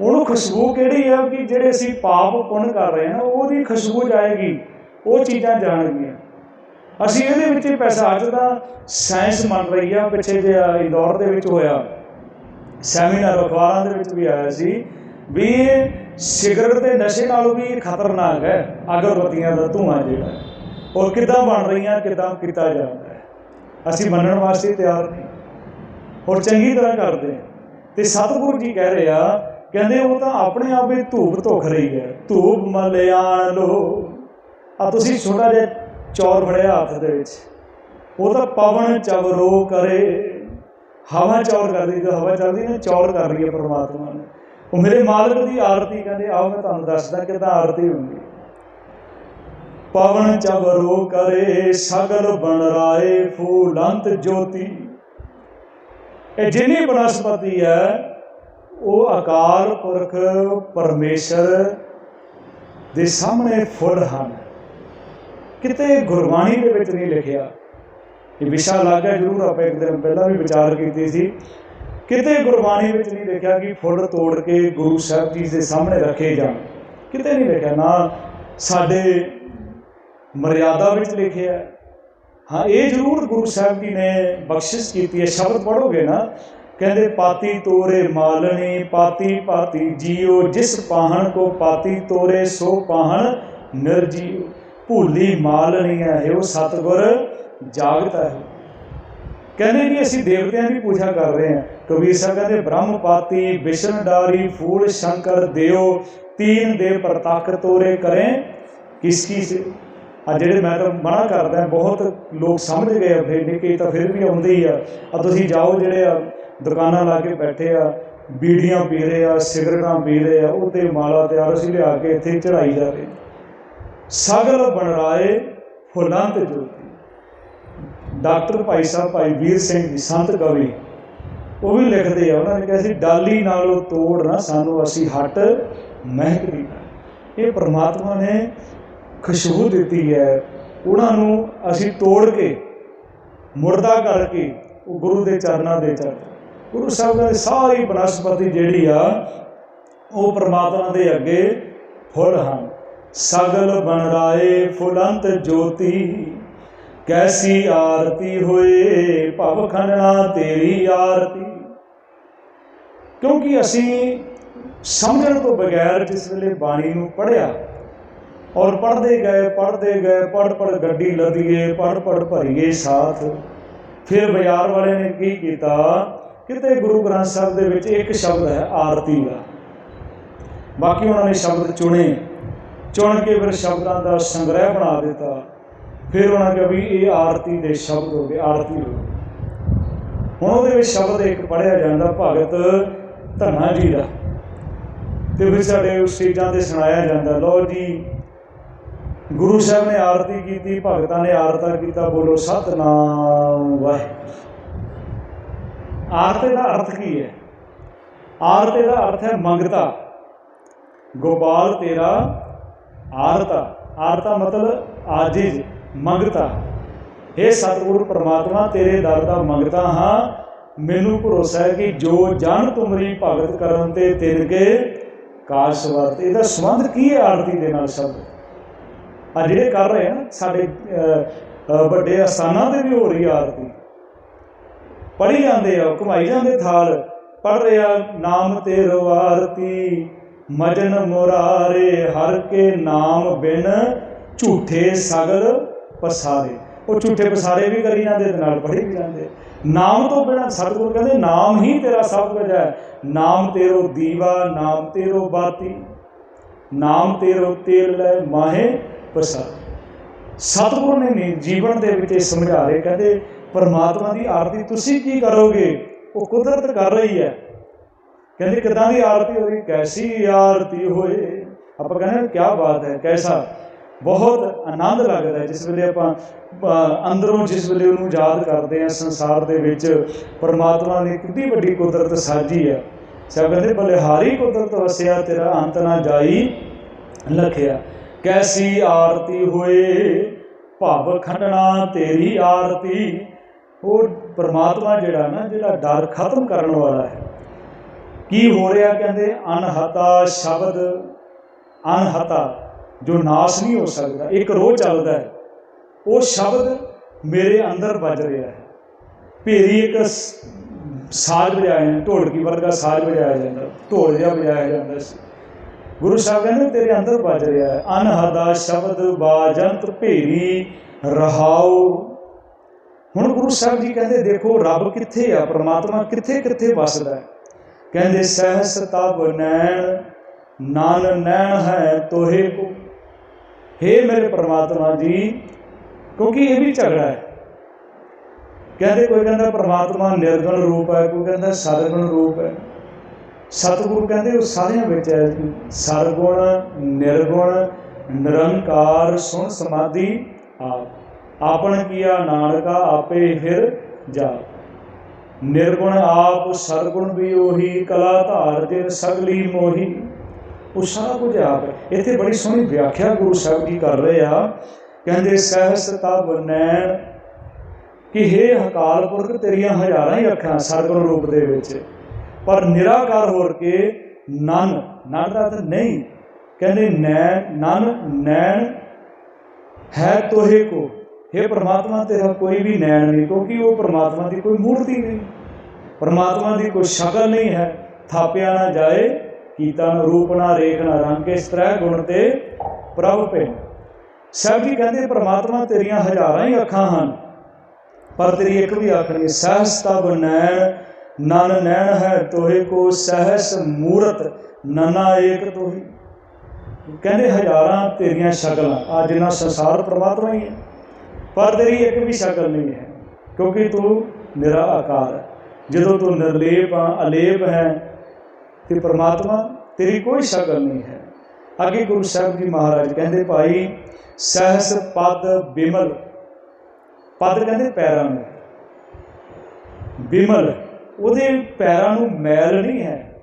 ਉਹਨੂੰ ਖੁਸ਼ਬੂ ਕਿਹੜੀ ਆ ਕਿ ਜਿਹੜੇ ਅਸੀਂ ਪਾਪ ਪੁੰਨ ਕਰ ਰਹੇ ਹਾਂ ਉਹਦੀ ਖੁਸ਼ਬੂ ਜਾਏਗੀ, ਉਹ ਚੀਜ਼ਾਂ ਜਾਣਗੀਆਂ। ਅਸੀਂ ਇਹਦੇ ਵਿੱਚ ਹੀ ਪੈਸਾ ਅੱਜ ਦਾ ਸਾਇੰਸ ਮੰਨ ਰਹੀ ਆ, ਪਿੱਛੇ ਜਿਹਾ ਇੰਦੌਰ ਦੇ ਵਿੱਚ ਹੋਇਆ। ਸੈਮੀਨਾਰ ਅਖਬਾਰਾਂ ਦੇ ਵਿੱਚ ਵੀ ਆਇਆ ਸੀ ਵੀ ਇਹ ਸਿਗਰਟ ਦੇ ਨਸ਼ੇ ਨਾਲੋਂ ਵੀ ਖਤਰਨਾਕ ਹੈ, ਅਗਰਬਤੀਆਂ ਦਾ ਧੂਆਂ ਜਿਹੜਾ। ਔਰ ਕਿੱਦਾਂ ਬਣ ਰਹੀਆਂ, ਕਿੱਦਾਂ ਕੀਤਾ ਜਾਂਦਾ ਹੈ। ਅਸੀਂ ਮੰਨਣ ਵਾਸਤੇ ਤਿਆਰ ਨਹੀਂ। ਔਰ ਚੰਗੀ ਤਰ੍ਹਾਂ ਕਰਦੇ ਹਾਂ। ਤੇ ਸਤਿਗੁਰੂ ਜੀ ਕਹਿ ਰਹੇ ਆ, ਕਹਿੰਦੇ ਉਹ ਤਾਂ ਆਪਣੇ ਆਪ ਹੀ ਧੂਪ ਧੁਖ ਰਹੀ ਹੈ। ਧੂਪ ਮਲਿਆਣ ਲੋ। ਆ ਤੁਸੀਂ ਛੋਟਾ ਜਿਹਾ ਚੌਰ ਫੜਿਆ ਹੱਥ ਦੇ ਵਿੱਚ। ਉਹ ਤਾਂ ਪਵਨ ਚਵਰੋ ਕਰੇ। ਹਵਾ ਚੌਰ ਕਰਦੀ ਜਦੋਂ ਹਵਾ ਚੱਲਦੀ ਨਾ, ਚੌਰ ਕਰ ਰਹੀ ਹੈ ਪ੍ਰਮਾਤਮਾ ਨੇ। ਉਹ ਮੇਰੇ ਮਾਲਕ ਦੀ ਆਰਤੀ ਕਹਿੰਦੇ, ਆਓ ਮੈਂ ਤੁਹਾਨੂੰ ਦੱਸਦਾ ਕਿਦਾਂ ਆਰਤੀ ਹੁੰਦੀ। ਹੈ ਪਵਨ ਚਵਰੋ ਕਰੇ ਸਗਲ ਬਣ ਰਾਏ ਫੂਲੰਤ ਜੋਤੀ। ਇਹ ਜਿੰਨੀ ਬਨਸਪਤੀ ਹੈ, ਉਹ ਅਕਾਲ ਪੁਰਖ ਪਰਮੇਸ਼ਰ ਦੇ ਸਾਹਮਣੇ ਫੁੱਲ ਹਨ। ਕਿਤੇ ਗੁਰਬਾਣੀ ਦੇ ਵਿੱਚ ਨਹੀਂ ਲਿਖਿਆ। ਇਹ ਵਿਸ਼ਾ ਲੱਗਾ ਜ਼ਰੂਰ ਆਪਾਂ ਇੱਕ ਦਿਨ ਪਹਿਲਾਂ ਵੀ ਵਿਚਾਰ ਕੀਤੀ ਸੀ। ਕਿਤੇ ਗੁਰਬਾਣੀ ਵਿੱਚ ਨਹੀਂ ਲਿਖਿਆ ਕਿ ਫੁੱਲ ਤੋੜ ਕੇ ਗੁਰੂ ਸਾਹਿਬ ਜੀ ਦੇ ਸਾਹਮਣੇ ਰੱਖੇ ਜਾਣ। ਕਿਤੇ ਨਹੀਂ ਲਿਖਿਆ, ਨਾ ਸਾਡੇ ਮਰਿਆਦਾ ਵਿੱਚ ਲਿਖਿਆ ਹਾਂ। ਇਹ ਜ਼ਰੂਰ ਗੁਰੂ ਸਾਹਿਬ ਜੀ ਨੇ ਬਖਸ਼ਿਸ਼ ਕੀਤੀ ਹੈ। ਸ਼ਬਦ ਪੜੋਗੇ ਨਾ, ਕਹਿੰਦੇ, ਪਾਤੀ ਤੋਰੇ ਮਾਲਣੀ, ਪਾਤੀ ਪਾਤੀ ਜੀਓ, ਜਿਸ ਪਾਹਣ ਕੋ ਪਾਤੀ ਤੋਰੇ ਸੋ ਪਾਹਣ, ਨਿਰਜੀਓ। ਭੂਲੀ ਮਾਲਣੀ ਹੈ ਉਹ ਸਤਗੁਰ ਜਾਗਤ ਹੈ। ਕਹਿੰਦੇ ਵੀ ਅਸੀਂ ਦੇਵਤਿਆਂ ਦੀ ਪੂਜਾ ਕਰ ਰਹੇ ਹਾਂ। ਕਬੀਰ ਸਾਹਿਬ ਕਹਿੰਦੇ, ਬ੍ਰਹਮ ਪਾਤੀ, ਵਿਸ਼ਨ ਡਾਰੀ, ਫੂਲ ਸ਼ੰਕਰ ਦਿਓ, ਤੀਨ ਦੇ ਪ੍ਰਤੱਖ ਤੋਰੇ ਕਰੇ। ਕਿਸ ਕੀ ਆ ਜਿਹੜੇ ਮੈਂ ਤਾਂ ਮਨਾ ਕਰਦਾ, ਬਹੁਤ ਲੋਕ ਸਮਝ ਗਏ ਆ ਫਿਰ ਨਹੀਂ ਤਾਂ ਫਿਰ ਵੀ ਆਉਂਦੇ ਹੀ ਆ। ਆ ਤੁਸੀਂ ਜਾਓ ਜਿਹੜੇ ਆ, ਦੁਕਾਨਾਂ ਲਾ ਕੇ ਬੈਠੇ ਆ, ਬੀੜੀਆਂ ਪੀ ਰਹੇ ਆ, ਸਿਗਰਟਾਂ ਪੀ ਰਹੇ ਆ, ਉਹਦੇ ਮਾਲਾ ਤਿਆਰ ਅਸੀਂ ਲਿਆ ਕੇ ਇੱਥੇ ਚੜਾਈ ਜਾ ਰਹੇ ਸਗਲ ਬਣਰਾਏ ਫੁੱਲਾਂ ਤੇ ਜੋਤੀ। ਡਾਕਟਰ ਭਾਈ ਸਾਹਿਬ, ਭਾਈ ਵੀਰ ਸਿੰਘ ਜੀ, ਸੰਤ ਕਵੀ, ਉਹ ਵੀ ਲਿਖਦੇ ਆ, ਉਹਨਾਂ ਨੇ ਕਿਹਾ ਸੀ, ਡਾਲੀ ਨਾਲੋਂ ਤੋੜ ਨਾ ਸਾਨੂੰ ਅਸੀਂ ਹਟ ਮਹਿਕ ਇਹ ਪ੍ਰਮਾਤਮਾ ਨੇ ਖੁਸ਼ਬੂ ਦਿੱਤੀ ਹੈ, ਉਹਨਾਂ ਨੂੰ ਅਸੀਂ ਤੋੜ ਕੇ, ਮੁਰਦਾ ਕਰਕੇ ਉਹ ਗੁਰੂ ਦੇ ਚਰਨਾਂ ਦੇ ਚੜ ਗੁਰੂ ਸਾਹਿਬ ਦੀ ਸਾਰੀ ਬਨਸਪਤੀ ਜਿਹੜੀ ਆ, ਉਹ ਪ੍ਰਮਾਤਮਾ ਦੇ ਅੱਗੇ ਫੁੱਲ ਹਨ। ਸਗਲ ਬਣ ਰਾਏ ਫੁਲੰਤ ਜੋਤੀ, ਕੈਸੀ ਆਰਤੀ ਹੋਏ ਭਵ ਖੰਡਣਾ ਤੇਰੀ ਆਰਤੀ। ਕਿਉਂਕਿ ਅਸੀਂ ਸਮਝਣ ਤੋਂ ਬਗੈਰ ਜਿਸ ਵੇਲੇ ਬਾਣੀ ਨੂੰ ਪੜ੍ਹਿਆ, ਔਰ ਪੜ੍ਹਦੇ ਗਏ ਪੜ੍ਹਦੇ ਗਏ, ਪੜ੍ਹ ਪੜ੍ਹ ਗੱਡੀ ਲਦੀਏ ਪੜ ਪੜ੍ਹ ਭਰੀਏ ਸਾਥ, ਫਿਰ ਬਾਜ਼ਾਰ ਵਾਲੇ ਨੇ ਕੀ ਕੀਤਾ? ਕਿਤੇ ਗੁਰੂ ਗ੍ਰੰਥ ਸਾਹਿਬ ਦੇ ਵਿੱਚ ਇੱਕ ਸ਼ਬਦ ਹੈ ਆਰਤੀ ਦਾ। ਬਾਕੀ ਉਹਨਾਂ ਨੇ ਸ਼ਬਦ ਚੁਣੇ। ਚੁਣ ਕੇ ਫਿਰ ਸ਼ਬਦਾਂ ਦਾ ਸੰਗ੍ਰਹਿ ਬਣਾ ਦਿੱਤਾ। ਫਿਰ ਉਹਨਾਂ ਕਿਹਾ ਵੀ ਇਹ ਆਰਤੀ ਦੇ ਸ਼ਬਦ ਹੋ ਗਏ, ਆਰਤੀ ਹੋ ਗਈ। ਹੁਣ ਉਹਦੇ ਵਿੱਚ ਸ਼ਬਦ ਇੱਕ ਪੜਿਆ ਜਾਂਦਾ, ਭਗਤ ਧੰਨਾ ਜੀ ਦਾ। ਤੇ ਫਿਰ ਸਾਡੇ ਸਟੇਜਾਂ ਤੇ ਸੁਣਾਇਆ ਜਾਂਦਾ, ਲਓ ਜੀ, ਗੁਰੂ ਸਾਹਿਬ ਨੇ ਆਰਤੀ ਕੀਤੀ, ਭਗਤਾਂ ਨੇ ਆਰਤਾ ਕੀਤਾ, ਬੋਲੋ ਸਤਨਾਮ, ਵਾਹਿਗੁਰੂ। ਆਰਤੀ ਦਾ ਅਰਥ ਕੀ ਹੈ? ਆਰਤੀ ਦਾ ਅਰਥ ਹੈ ਮੰਗਤਾ। ਗੋਪਾਲ, ਤੇਰਾ ਆਰਤਾ। ਆਰਤਾ ਮਤਲਬ ਆਜਿਜ਼, ਮੰਗਤਾ। हे ਸਤਿਗੁਰੂ ਪ੍ਰਮਾਤਮਾ, ਤੇਰੇ ਦਰ ਦਾ ਮੰਗਤਾ ਹਾਂ। ਮੈਨੂੰ ਭਰੋਸਾ ਹੈ ਕਿ ਜੋ ਜਨ ਤੁਮਰੀ ਭਗਤ ਕਰਨ ਤੇ ਤਿਨ ਕੇ ਕਾਸ਼ ਵਰਤ ਇਹਦਾ ਸੰਬੰਧ ਕੀ ਹੈ ਆਰਤੀ ਦੇ ਨਾਲ ਸਭ? ਆ ਜਿਹੜੇ ਕਰ ਰਹੇ ਆ ਨਾ, ਸਾਡੇ ਵੱਡੇ ਅਸਾਨਾਂ ਤੇ ਵੀ ਹੋ ਰਹੀ ਆਰਤੀ। ਪੜੀ ਜਾਂਦੇ ਆ, ਘੁਮਾਈ ਜਾਂਦੇ ਥਾਲ। ਪੜ ਰਿਹਾ ਨਾਮ ਤੇਰੋ ਆਰਤੀ ਮਜਨ ਮੁਰਾਰੇ ਹਰ ਕੇ ਨਾਮ ਬਿਨ ਝੂਠੇ ਸਗਲ ਪਸਾਰੇ। ਉਹ ਝੂਠੇ ਪਸਾਰੇ ਵੀ ਕਰੀ ਜਾਂਦੇ ਤੇ ਨਾਲ ਪੜੀ ਵੀ ਜਾਂਦੇ। ਨਾਮ ਤੋਂ ਬਿਨਾ ਸਤਿਗੁਰ ਕਹਿੰਦੇ, ਨਾਮ ਹੀ ਤੇਰਾ ਸਭ ਕੁਝ ਹੈ। ਨਾਮ ਤੇਰੋ ਦੀਵਾ, ਨਾਮ ਤੇਰੋ ਬਾਤੀ, ਨਾਮ ਤੇਰੋ ਤੇਲ ਲੈ ਮਾਹੇ ਪ੍ਰਸਾਦ। ਸਤਿਗੁਰ ਨੇ, ਜੀਵਨ ਦੇ ਵਿੱਚ ਇਹ ਸਮਝਾ ਰਹੇ, ਕਹਿੰਦੇ, ਪਰਮਾਤਮਾ ਦੀ ਆਰਤੀ ਤੁਸੀਂ ਕੀ ਕਰੋਗੇ? ਉਹ ਕੁਦਰਤ ਕਰ ਰਹੀ ਹੈ। ਕਹਿੰਦੇ ਕਿਦਾਂ ਦੀ ਆਰਤੀ ਹੋਈ ਕੈਸੀ ਆਰਤੀ ਹੋਏ? ਆਪਾਂ ਕਹਿੰਦੇ ਕੀ ਬਾਤ ਹੈ, ਕੈਸਾ? ਬਹੁਤ ਆਨੰਦ ਲੱਗਦਾ ਹੈ, ਜਿਸ ਵੇਲੇ ਆਪਾਂ ਅੰਦਰੋਂ ਜਿਸ ਵੇਲੇ ਉਹਨੂੰ ਯਾਦ ਕਰਦੇ ਹਾਂ, ਸੰਸਾਰ ਦੇ ਵਿੱਚ ਪਰਮਾਤਮਾ ਨੇ ਕਿੰਨੀ ਵੱਡੀ ਕੁਦਰਤ ਸਾਜੀ ਹੈ ਸਭ ਕਹਿੰਦੇ, ਬਲਿਹਾਰੀ ਕੁਦਰਤ ਵਸਿਆ, ਤੇਰਾ ਅੰਤ ਨਾ ਜਾਈ ਲਖਿਆ। ਕੈਸੀ ਆਰਤੀ ਹੋਏ? ਭਵ ਖੰਡਣਾ ਤੇਰੀ ਆਰਤੀ। ਉਹ ਪਰਮਾਤਮਾ ਜਿਹੜਾ ਨਾ, ਜਿਹੜਾ ਡਰ ਖਤਮ ਕਰਨ ਵਾਲਾ ਹੈ। ਕੀ ਹੋ ਰਿਹਾ ਕਹਿੰਦੇ? ਅਨਹਤਾ ਸ਼ਬਦ ਅਨਹਤਾ ਜੋ ਨਾਸ਼ ਨਹੀਂ ਹੋ ਸਕਦਾ, ਇੱਕ ਰੋਹ ਚੱਲਦਾ ਹੈ। ਉਹ ਸ਼ਬਦ ਮੇਰੇ ਅੰਦਰ ਵੱਜ ਰਿਹਾ ਹੈ। ਭੇਰੀ ਇੱਕ ਸਾਜ਼ ਵਜਾਇਆ ਢੋਲਕੀ ਵਰਗਾ ਸਾਜ਼ ਵਜਾਇਆ ਜਾਂਦਾ, ਢੋਲ ਜਿਹਾ ਵਜਾਇਆ ਜਾਂਦਾ ਸੀ। ਗੁਰੂ ਸਾਹਿਬ ਕਹਿੰਦੇ, ਤੇਰੇ ਅੰਦਰ ਵੱਜ ਰਿਹਾ ਹੈ। ਅਨਹਦਾ ਸ਼ਬਦ ਬਾਜੰਤ ਭੇਰੀ ਰਹਾਉ। ਹੁਣ ਗੁਰੂ ਸਾਹਿਬ ਜੀ ਕਹਿੰਦੇ, ਦੇਖੋ, ਰੱਬ ਕਿੱਥੇ ਆ? ਪ੍ਰਮਾਤਮਾ ਕਿੱਥੇ ਕਿੱਥੇ ਵੱਸਦਾ ਹੈ? ਕਹਿੰਦੇ, ਸਹਸ ਤਬ ਨੈਣ ਨਾਨ ਨੈਣ ਹੈ ਤੋਹੇ ਕੋ। हे ਮੇਰੇ ਪ੍ਰਮਾਤਮਾ ਜੀ, ਕਿਉਂਕਿ ਇਹ ਵੀ ਝਗੜਾ ਹੈ। ਕਹਿੰਦੇ, ਕੋਈ ਕਹਿੰਦਾ ਪ੍ਰਮਾਤਮਾ ਨਿਰਗੁਣ ਰੂਪ ਹੈ, ਕੋਈ ਕਹਿੰਦਾ ਸਰਗੁਣ ਰੂਪ ਹੈ। ਸਤਿਗੁਰੂ ਕਹਿੰਦੇ, ਉਹ ਸਾਰਿਆਂ ਵਿੱਚ ਹੈ। ਸਰਗੁਣ ਨਿਰਗੁਣ, ਨਿਰੰਕਾਰ, ਸੁਣ ਸਮਾਧੀ, ਆਪ। ਆਪਣ ਕੀਆ ਨਾਨਕਾ, ਆਪੇ ਫਿਰ ਜਾ ਨਿਰਗੁਣ ਆਪ, ਸਰਗੁਣ ਵੀ ਉਹੀ, ਕਲਾ ਧਾਰ ਜਿਨ ਸਗਲੀ ਮੋਹੀ। ਉਹ ਸਾਰਾ ਕੁਝ ਆਪ ਇੱਥੇ ਬੜੀ ਸੋਹਣੀ ਵਿਆਖਿਆ ਗੁਰੂ ਸਾਹਿਬ ਜੀ ਕਰ ਰਹੇ ਆ। ਕਹਿੰਦੇ, ਸਹਸ ਤਬ ਨੈਣ ਕਿ हे ਹਕਾਲ ਪੁਰਖ, ਤੇਰੀਆਂ ਹਜ਼ਾਰਾਂ ਹੀ ਅੱਖਾਂ ਸਰਗੁਣ ਰੂਪ ਦੇ ਵਿੱਚ। ਪਰ ਨਿਰਾਕਾਰ ਹੋਰ ਕੇ, ਨਨ ਨਨ ਦਾ ਅਰਥ ਨਹੀਂ। ਕਹਿੰਦੇ ਨੈਣ ਨਨ, ਨੈਣ ਹੈ ਤੋਹੇ ਕੋ। हे ਪ੍ਰਮਾਤਮਾ ਤੇਰਾ ਕੋਈ ਵੀ ਨੈਣ ਨਹੀਂ, ਕਿਉਂਕਿ ਉਹ ਪ੍ਰਮਾਤਮਾ ਦੀ ਕੋਈ ਮੂਰਤੀ ਨਹੀਂ। ਪ੍ਰਮਾਤਮਾ ਦੀ ਕੋਈ ਸ਼ਕਲ ਨਹੀਂ ਹੈ। ਥਾਪਿਆ ਨਾ ਜਾਏ, ਕੀਤਾ ਨਾ ਰੂਪ, ਨਾ ਰੇਖ, ਨਾ ਰੰਗ, ਇਸ ਤਰ੍ਹਾਂ ਗੁਣ ਤੇ ਪ੍ਰਭ ਪੇ ਸਭ ਜੀ ਕਹਿੰਦੇ, ਪ੍ਰਮਾਤਮਾ ਤੇਰੀਆਂ ਹਜ਼ਾਰਾਂ ਹੀ ਅੱਖਾਂ ਹਨ, ਪਰ ਤੇਰੀ ਇੱਕ ਵੀ ਅੱਖ ਨਹੀਂ। ਸਹਸ ਤਬ ਨਨ ਨੈਣ ਹੈ ਤੋਹੇ ਕੋ ਸਹਸ ਮੂਰਤ, ਨਨਾ ਏਕ ਤੋਹੀ। ਕਹਿੰਦੇ, ਹਜ਼ਾਰਾਂ ਤੇਰੀਆਂ ਸ਼ਕਲਾਂ ਆ ਜਿੰਨਾ ਸੰਸਾਰ ਪ੍ਰਮਾਤਮਾ ਹੀ ਹੈ। ਪਰ ਤੇਰੀ ਇੱਕ ਵੀ ਸ਼ਕਲ ਨਹੀਂ ਹੈ, ਕਿਉਂਕਿ ਤੂੰ ਨਿਰਾ ਆਕਾਰ ਹੈ। ਜਦੋਂ ਤੂੰ ਨਿਰਲੇਪ ਆ ਅਲੇਪ ਹੈ, ਤੇ ਪ੍ਰਮਾਤਮਾ ਤੇਰੀ ਕੋਈ ਸ਼ਕਲ ਨਹੀਂ ਹੈ। ਅੱਗੇ ਗੁਰੂ ਸਾਹਿਬ ਜੀ ਮਹਾਰਾਜ ਕਹਿੰਦੇ, ਭਾਈ, ਸਹਸ ਪਦ ਬਿਮਲ। ਪਦ ਕਹਿੰਦੇ ਪੈਰਾਂ ਨੂੰ। ਬਿਮਲ, ਉਹਦੇ ਪੈਰਾਂ ਨੂੰ ਮੈਲ ਨਹੀਂ ਹੈ।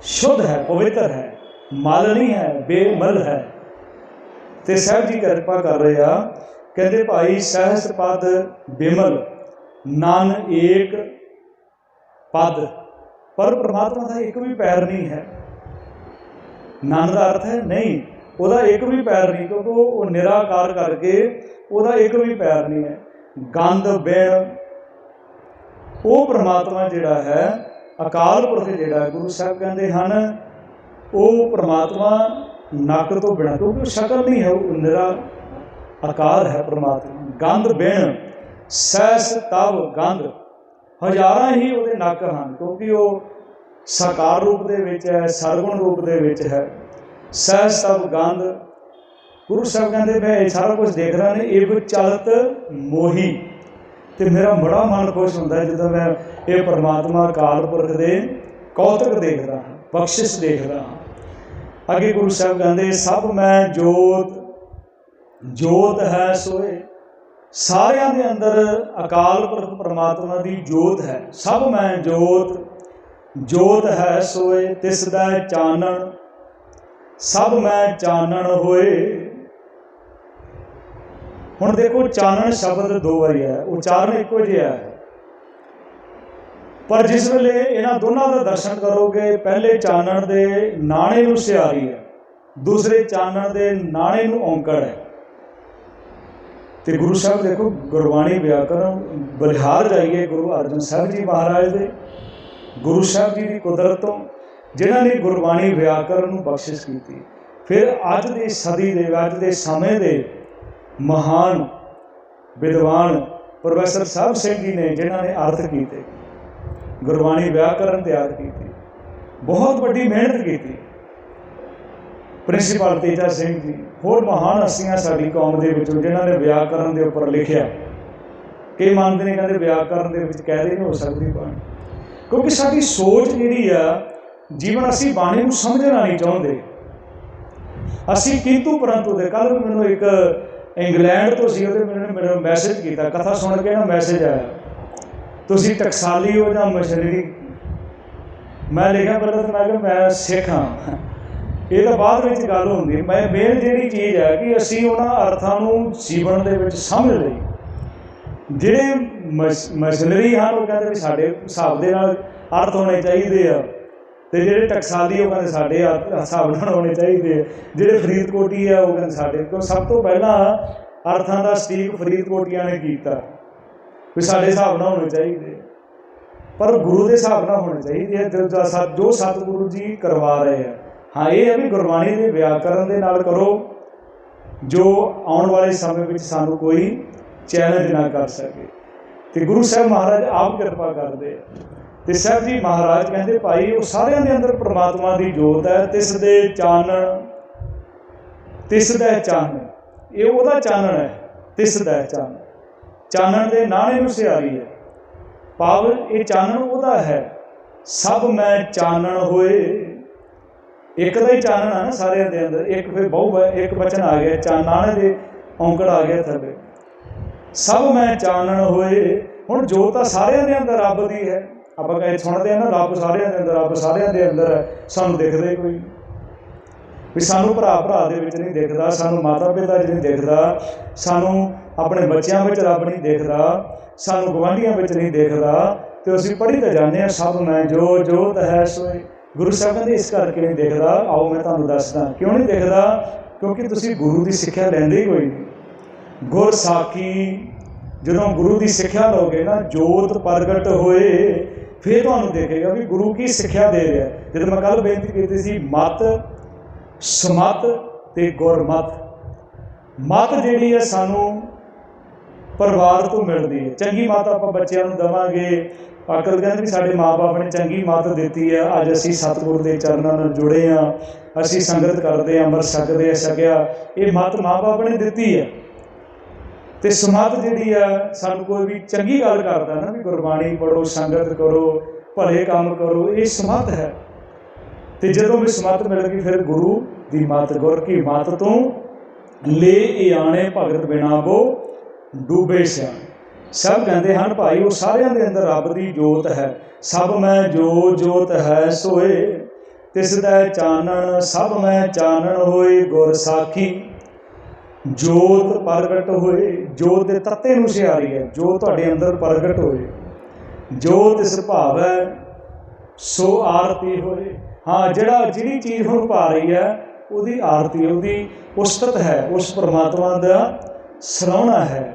ਸ਼ੁੱਧ ਹੈ, ਪਵਿੱਤਰ ਹੈ। ਮਲ ਨਹੀਂ ਹੈ, ਬੇਮਲ ਹੈ। ਤੇ ਸਾਹਿਬ ਜੀ ਕਿਰਪਾ ਕਰ ਰਹੇ ਆ। ਕਹਿੰਦੇ ਭਾਈ ਸਹਸ ਪਦ ਬਿਮਲ ਨਨ ਏਕ ਪਦ। ਪਰ ਪ੍ਰਮਾਤਮਾ ਦਾ ਇੱਕ ਵੀ ਪੈਰ ਨਹੀਂ ਹੈ। ਨਨ ਦਾ ਅਰਥ ਹੈ ਨਹੀਂ, ਉਹਦਾ ਇੱਕ ਵੀ ਪੈਰ ਨਹੀਂ, ਕਿਉਂਕਿ ਉਹ ਨਿਰਾਕਾਰ ਕਰਕੇ ਉਹਦਾ ਇੱਕ ਵੀ ਪੈਰ ਨਹੀਂ ਹੈ। ਗੰਧ, ਬੇਣ, ਉਹ ਪ੍ਰਮਾਤਮਾ ਜਿਹੜਾ ਹੈ, ਅਕਾਲ ਪੁਰਖ ਜਿਹੜਾ ਗੁਰੂ ਸਾਹਿਬ ਕਹਿੰਦੇ ਹਨ, ਉਹ ਪ੍ਰਮਾਤਮਾ ਨੱਕ ਤੋਂ ਬਿਨਾਂ, ਕਿਉਂਕਿ ਉਹ ਸ਼ਕਲ ਨਹੀਂ ਹੈ, ਉਹ ਨਿਰਾ ਆਕਾਰ ਹੈ ਪ੍ਰਮਾਤਮਾ ਗੰਧ ਬਿਨ ਸਹਿਸ ਤਵ ਗੰਧ, ਹਜ਼ਾਰਾਂ ਹੀ ਉਹਦੇ ਨੱਕ ਹਨ, ਕਿਉਂਕਿ ਉਹ ਸਾਕਾਰ ਰੂਪ ਦੇ ਵਿੱਚ ਹੈ ਸਰਗੁਣ ਰੂਪ ਦੇ ਵਿੱਚ ਹੈ। ਸਹਿਸ ਤਬ ਗੰਧ, ਗੁਰੂ ਸਾਹਿਬ ਕਹਿੰਦੇ, ਮੈਂ ਇਹ ਸਾਰਾ ਕੁਝ ਦੇਖ ਰਿਹਾ ਨੇ ਇਹ ਚਲਤ ਮੋਹੀ। ਤੇ ਮੇਰਾ ਬੜਾ ਮਨ ਖੁਸ਼ ਹੁੰਦਾ ਹੈ, ਜਦੋਂ ਮੈਂ ਇਹ ਪਰਮਾਤਮਾ ਅਕਾਲ ਪੁਰਖ ਦੇ ਕੌਤਕ ਦੇਖਦਾ ਹਾਂ, ਬਖਸ਼ਿਸ਼ ਦੇਖਦਾ ਹਾਂ। ਅੱਗੇ ਗੁਰੂ ਸਾਹਿਬ ਕਹਿੰਦੇ, ਸਭ ਮੈਂ ਜੋਤ ਜੋਤ ਹੈ ਸੋਏ। ਸਾਰਿਆਂ ਦੇ ਅੰਦਰ ਅਕਾਲ ਪੁਰਖ ਪਰਮਾਤਮਾ ਦੀ ਜੋਤ ਹੈ। ਸਭ ਮੈਂ ਜੋਤ ਜੋਤ ਹੈ ਸੋਏ। ਤਿਸ ਦਾ ਚਾਨਣ, ਸਭ ਮੈਂ ਚਾਨਣ ਹੋਏ। ਹੁਣ ਦੇਖੋ, ਚਾਨਣ ਸ਼ਬਦ ਦੋ ਵਾਰੀ ਹੈ। ਉਚਾਰਨ ਇੱਕੋ ਜਿਹਾ ਹੈ। ਪਰ ਜਿਸ ਵੇਲੇ ਇਹਨਾਂ ਦੋਨਾਂ ਦਾ ਦਰਸ਼ਨ ਕਰੋਗੇ, ਪਹਿਲੇ ਚਾਨਣ ਦੇ ਨਾਣੇ ਨੂੰ ਸਿਆਰੀ ਹੈ, ਦੂਸਰੇ ਚਾਨਣ ਦੇ ਨਾਣੇ ਨੂੰ ਔਂਕੜ ਹੈ। ਤੇ ਗੁਰੂ ਸਾਹਿਬ ਦੇਖੋ, ਗੁਰਬਾਣੀ ਵਿਆਕਰਨ ਬਲਿਹਾਰ ਜਾਈਏ ਗੁਰੂ ਅਰਜਨ ਸਾਹਿਬ ਜੀ ਮਹਾਰਾਜ ਦੇ। ਗੁਰੂ ਸਾਹਿਬ ਜੀ ਦੀ ਕੁਦਰਤ ਤੋਂ ਜਿਨ੍ਹਾਂ ਨੇ ਗੁਰਬਾਣੀ ਵਿਆਕਰਨ ਨੂੰ ਬਖਸ਼ਿਸ਼ ਕੀਤੀ, ਫਿਰ ਅੱਜ ਦੀ ਸਦੀ ਦੇ ਅੱਜ ਦੇ ਸਮੇਂ ਦੇ ਮਹਾਨ ਵਿਦਵਾਨ ਪ੍ਰੋਫੈਸਰ ਸਾਹਿਬ ਸਿੰਘ ਜੀ ਨੇ ਜਿਨ੍ਹਾਂ ਨੇ ਅਰਥ ਕੀਤੇ। ਗੁਰਬਾਣੀ ਵਿਆਕਰਨ ਤਿਆਰ ਕੀਤੀ। ਬਹੁਤ ਵੱਡੀ ਮਿਹਨਤ ਕੀਤੀ। ਪ੍ਰਿੰਸੀਪਲ ਤੇਜਾ ਸਿੰਘ ਜੀ, ਹੋਰ ਮਹਾਨ ਹਸਤੀਆਂ ਸਾਡੀ ਕੌਮ ਦੇ ਵਿੱਚੋਂ ਜਿਨ੍ਹਾਂ ਨੇ ਵਿਆਕਰਨ ਦੇ ਉੱਪਰ ਲਿਖਿਆ ਕਈ ਮੰਨਦੇ ਨੇ, ਕਹਿੰਦੇ ਵਿਆਕਰਨ ਦੇ ਵਿੱਚ ਕਹਿ ਨਹੀਂ ਹੋ ਸਕਦੀ ਬਾਣੀ। ਕਿਉਂਕਿ ਸਾਡੀ ਸੋਚ ਜਿਹੜੀ ਆ, ਜੀਵਨ ਅਸੀਂ ਬਾਣੀ ਨੂੰ ਸਮਝਣਾ ਨਹੀਂ ਚਾਹੁੰਦੇ। ਅਸੀਂ ਕਿੰਤੂ ਪਰੰਤੂ ਦੇ ਕੱਲ ਮੈਨੂੰ ਇੱਕ ਇੰਗਲੈਂਡ ਤੋਂ ਸੀ, ਉਹਦੇ ਮੈਨੂੰ ਮੈਨੂੰ ਮੈਸੇਜ ਕੀਤਾ, ਕਥਾ ਸੁਣ ਕੇ ਨਾ ਮੈਸੇਜ ਆਇਆ। ਤੁਸੀਂ ਟਕਸਾਲੀ ਹੋ ਜਾਂ ਮਸ਼ਨਰੀ ਮੈਂ ਲਿਖਿਆ ਪਹਿਲਾਂ ਤਾਂ ਮੈਂ ਕਿਹਾ ਮੈਂ ਸਿੱਖ ਹਾਂ। ਇਹ ਤਾਂ ਬਾਅਦ ਵਿੱਚ ਗੱਲ ਹੁੰਦੀ ਮੈਂ ਮੇਨ ਜਿਹੜੀ ਚੀਜ਼ ਹੈ ਕਿ ਅਸੀਂ ਉਹਨਾਂ ਅਰਥਾਂ ਨੂੰ ਜੀਵਨ ਦੇ ਵਿੱਚ ਸਮਝ ਲਈ ਜਿਹੜੇ ਮਸ਼ਨਰੀ ਹਨ, ਉਹ ਕਹਿੰਦੇ ਵੀ ਸਾਡੇ ਹਿਸਾਬ ਦੇ ਨਾਲ ਅਰਥ ਹੋਣੇ ਚਾਹੀਦੇ ਆ। ਤੇ ਜਿਹੜੇ ਟਕਸਾਲੀ ਉਹ ਕਹਿੰਦੇ ਸਾਡੇ ਹਿਸਾਬ ਨਾਲ ਹੋਣੇ ਚਾਹੀਦੇ ਆ। ਜਿਹੜੇ ਫਰੀਦਕੋਟੀ ਆ, ਉਹ ਕਹਿੰਦੇ ਸਾਡੇ ਕਿਉਂ ਸਭ ਤੋਂ ਪਹਿਲਾਂ ਅਰਥਾਂ ਦਾ ਸਟੀਕ ਫਰੀਦਕੋਟੀਆਂ ਨੇ ਕੀਤਾ। ਵੀ ਸਾਡੇ ਹਿਸਾਬ ਨਾਲ ਹੋਣੇ ਚਾਹੀਦੇ ਪਰ ਗੁਰੂ ਦੇ ਹਿਸਾਬ ਨਾਲ ਹੋਣੇ ਚਾਹੀਦੇ ਹੈ ਆ ਜੋ ਸਤਿਗੁਰੂ ਜੀ ਕਰਵਾ ਰਹੇ ਆ। ਹਾਂ, ਇਹ ਹੈ ਵੀ ਗੁਰਬਾਣੀ ਦੇ ਵਿਆਕਰਨ ਦੇ ਨਾਲ ਕਰੋ, ਜੋ ਆਉਣ ਵਾਲੇ ਸਮੇਂ ਵਿੱਚ ਸਾਨੂੰ ਕੋਈ ਚੈਲੰਜ ਨਾ ਕਰ ਸਕੇ। ਤੇ ਗੁਰੂ ਸਾਹਿਬ ਮਹਾਰਾਜ ਆਪ ਕਿਰਪਾ ਕਰਦੇ ਆ। ਤੇ ਸਾਹਿਬ ਜੀ ਮਹਾਰਾਜ ਕਹਿੰਦੇ, ਭਾਈ, ਉਹ ਸਾਰਿਆਂ ਦੇ ਅੰਦਰ ਪ੍ਰਮਾਤਮਾ ਦੀ ਜੋਤ ਹੈ, ਤਿਸ ਦੇ ਚਾਨਣ, ਤਿਸ ਦਾ ਚਾਨਣ। ਇਹ ਉਹਦਾ ਚਾਨਣ ਹੈ, ਤਿਸ ਦਾ ਚਾਨਣ। ਚਾਨਣ ਦੇ ਨਾਣੇ ਨੂੰ ਸਿਆਰੀ ਹੈ। ਪਾਵਰ ਇਹ ਚਾਨਣ ਉਹਦਾ ਹੈ। ਸਭ ਮੈਂ ਚਾਨਣ ਹੋਏ। ਇੱਕ ਦਾ ਹੀ ਚਾਨਣ ਆ ਨਾ ਸਾਰਿਆਂ ਦੇ ਅੰਦਰ। ਇੱਕ ਫਿਰ ਬਹੁ ਇੱਕ ਬਚਨ ਆ ਗਿਆ। ਚਾਨਣ ਦੇ ਔਂਕੜ ਆ ਗਿਆ ਥੱਲੇ। ਸਭ ਮੈਂ ਚਾਨਣ ਹੋਏ। ਹੁਣ ਜੋ ਤਾਂ ਸਾਰਿਆਂ ਦੇ ਅੰਦਰ ਰੱਬ ਦੀ ਹੈ। ਆਪਾਂ ਕਹੇ ਸੁਣਦੇ ਆ ਨਾ, ਰੱਬ ਸਾਰਿਆਂ ਦੇ ਅੰਦਰ, ਰੱਬ ਸਾਰਿਆਂ ਦੇ ਅੰਦਰ ਹੈ। ਸਾਨੂੰ ਦਿਖਦੇ ਕੋਈ। ਵੀ ਸਾਨੂੰ ਭਰਾ ਭਰਾ ਦੇ ਵਿੱਚ ਨਹੀਂ ਦੇਖਦਾ, ਸਾਨੂੰ ਮਾਤਾ ਪਿਤਾ ਵਿੱਚ ਨਹੀਂ ਦੇਖਦਾ, ਸਾਨੂੰ ਆਪਣੇ ਬੱਚਿਆਂ ਵਿੱਚ ਰੱਬ ਨਹੀਂ ਦੇਖਦਾ, ਸਾਨੂੰ ਗਵਾਂਢੀਆਂ ਵਿੱਚ ਨਹੀਂ ਦੇਖਦਾ, ਤੇ ਅਸੀਂ ਪੜ੍ਹੀ ਤਾਂ ਜਾਂਦੇ ਆ ਸਭ ਮੈਂ ਜੋ ਜੋਤ ਹੈ ਸੋਏ। ਗੁਰੂ ਸਾਹਿਬ ਕਹਿੰਦੇ ਇਸ ਕਰਕੇ ਨਹੀਂ ਦੇਖਦਾ, ਆਓ ਮੈਂ ਤੁਹਾਨੂੰ ਦੱਸਦਾ, ਕਿਉਂ ਨਹੀਂ ਦੇਖਦਾ? ਕਿਉਂਕਿ ਤੁਸੀਂ ਗੁਰੂ ਦੀ ਸਿੱਖਿਆ ਲੈਂਦੇ ਹੀ ਕੋਈ ਨਹੀਂ। ਗੁਰ ਸਾਖੀ, ਜਦੋਂ ਗੁਰੂ ਦੀ ਸਿੱਖਿਆ ਲਓਗੇ ਨਾ, ਜੋਤ ਪ੍ਰਗਟ ਹੋਏ, ਫਿਰ ਤੁਹਾਨੂੰ ਦੇਖੇਗਾ ਵੀ ਗੁਰੂ ਕੀ ਸਿੱਖਿਆ ਦੇ ਰਿਹਾ। ਜਦੋਂ ਮੈਂ ਕੱਲ ਬੇਨਤੀ ਕੀਤੀ ਸੀ, ਮਤ ਸਮਤ ਤੇ ਗੁਰਮਤ। ਮਤ ਜਿਹੜੀ ਹੈ ਸਾਨੂੰ ਪਰਿਵਾਰ ਤੋਂ ਮਿਲਦੀ ਹੈ। ਚੰਗੀ ਮਤ ਆਪਾਂ ਬੱਚਿਆਂ ਨੂੰ ਦਵਾਂਗੇ। ਅਕਲ ਕਹਿੰਦੇ ਵੀ ਸਾਡੇ ਮਾਪੇ ਨੇ ਚੰਗੀ ਮਤ ਦਿੱਤੀ ਹੈ। ਅੱਜ ਅਸੀਂ ਸਤਿਗੁਰ ਦੇ ਚਰਨਾਂ ਨਾਲ ਜੁੜੇ ਆ ਅਸੀਂ ਸੰਗਤ ਕਰਦੇ ਆ ਅੰਮ੍ਰਿਤ ਛਕਦੇ ਆ ਛਕਿਆ। ਇਹ ਮਤ ਮਾਪੇ ਨੇ ਦਿੱਤੀ ਹੈ। ਤੇ ਸਮਤ ਜਿਹੜੀ ਆ ਸਾਨੂੰ ਕੋਈ ਵੀ ਚੰਗੀ ਗੱਲ ਕਰਦਾ ਨਾ ਵੀ ਗੁਰਬਾਣੀ ਪੜੋ ਸੰਗਤ ਕਰੋ, ਭਲੇ ਕੰਮ ਕਰੋ, ਇਹ ਸਮਾਧ ਹੈ। ਤੇ ਜਦੋਂ ਵੀ ਸਮਤ ਮਿਲ ਗਈ, ਫਿਰ ਗੁਰੂ ਦੀ ਮਤ, ਗੁਰ ਕੀ ਮਤ ਤੋਂ ਲੈ ਆਣੇ ਭਗਤ ਬਿਨਾ ਬੋ ਡੂਬੇ ਸਿਆ ਸਭ ਕਹਿੰਦੇ ਹਨ, ਭਾਈ, ਉਹ ਸਾਰਿਆਂ ਦੇ ਅੰਦਰ ਰੱਬ ਦੀ ਜੋਤ ਹੈ। ਸਭ ਮੈਂ ਜੋ ਜੋਤ ਹੈ, ਸੋਏ। ਤਿਸ ਦਾ ਚਾਨਣ, ਸਭ ਮੈਂ ਚਾਨਣ ਹੋਏ ਗੁਰ ਸਾਖੀ। ਜੋਤ ਪ੍ਰਗਟ ਹੋਏ, ਜੋਤ ਦੇ ਤੱਤੇ ਨੂੰ ਸਿਆਰੀ ਹੈ। ਜੋ ਤੁਹਾਡੇ ਅੰਦਰ ਪ੍ਰਗਟ ਹੋਏ ਜੋਤ ਇਸ ਭਾਵ ਹੈ ਸੋ ਆਰਤੀ ਹੋਏ। ਹਾਂ, ਜਿਹੜਾ ਜਿਹੜੀ ਚੀਜ਼ ਹੁਣ ਪਾ ਰਹੀ ਹੈ, ਉਹਦੀ ਆਰਤੀ, ਉਹਦੀ ਉਸਤਤ ਹੈ, ਉਸ ਪਰਮਾਤਮਾ ਦਾ ਸਰਾਉਣਾ ਹੈ।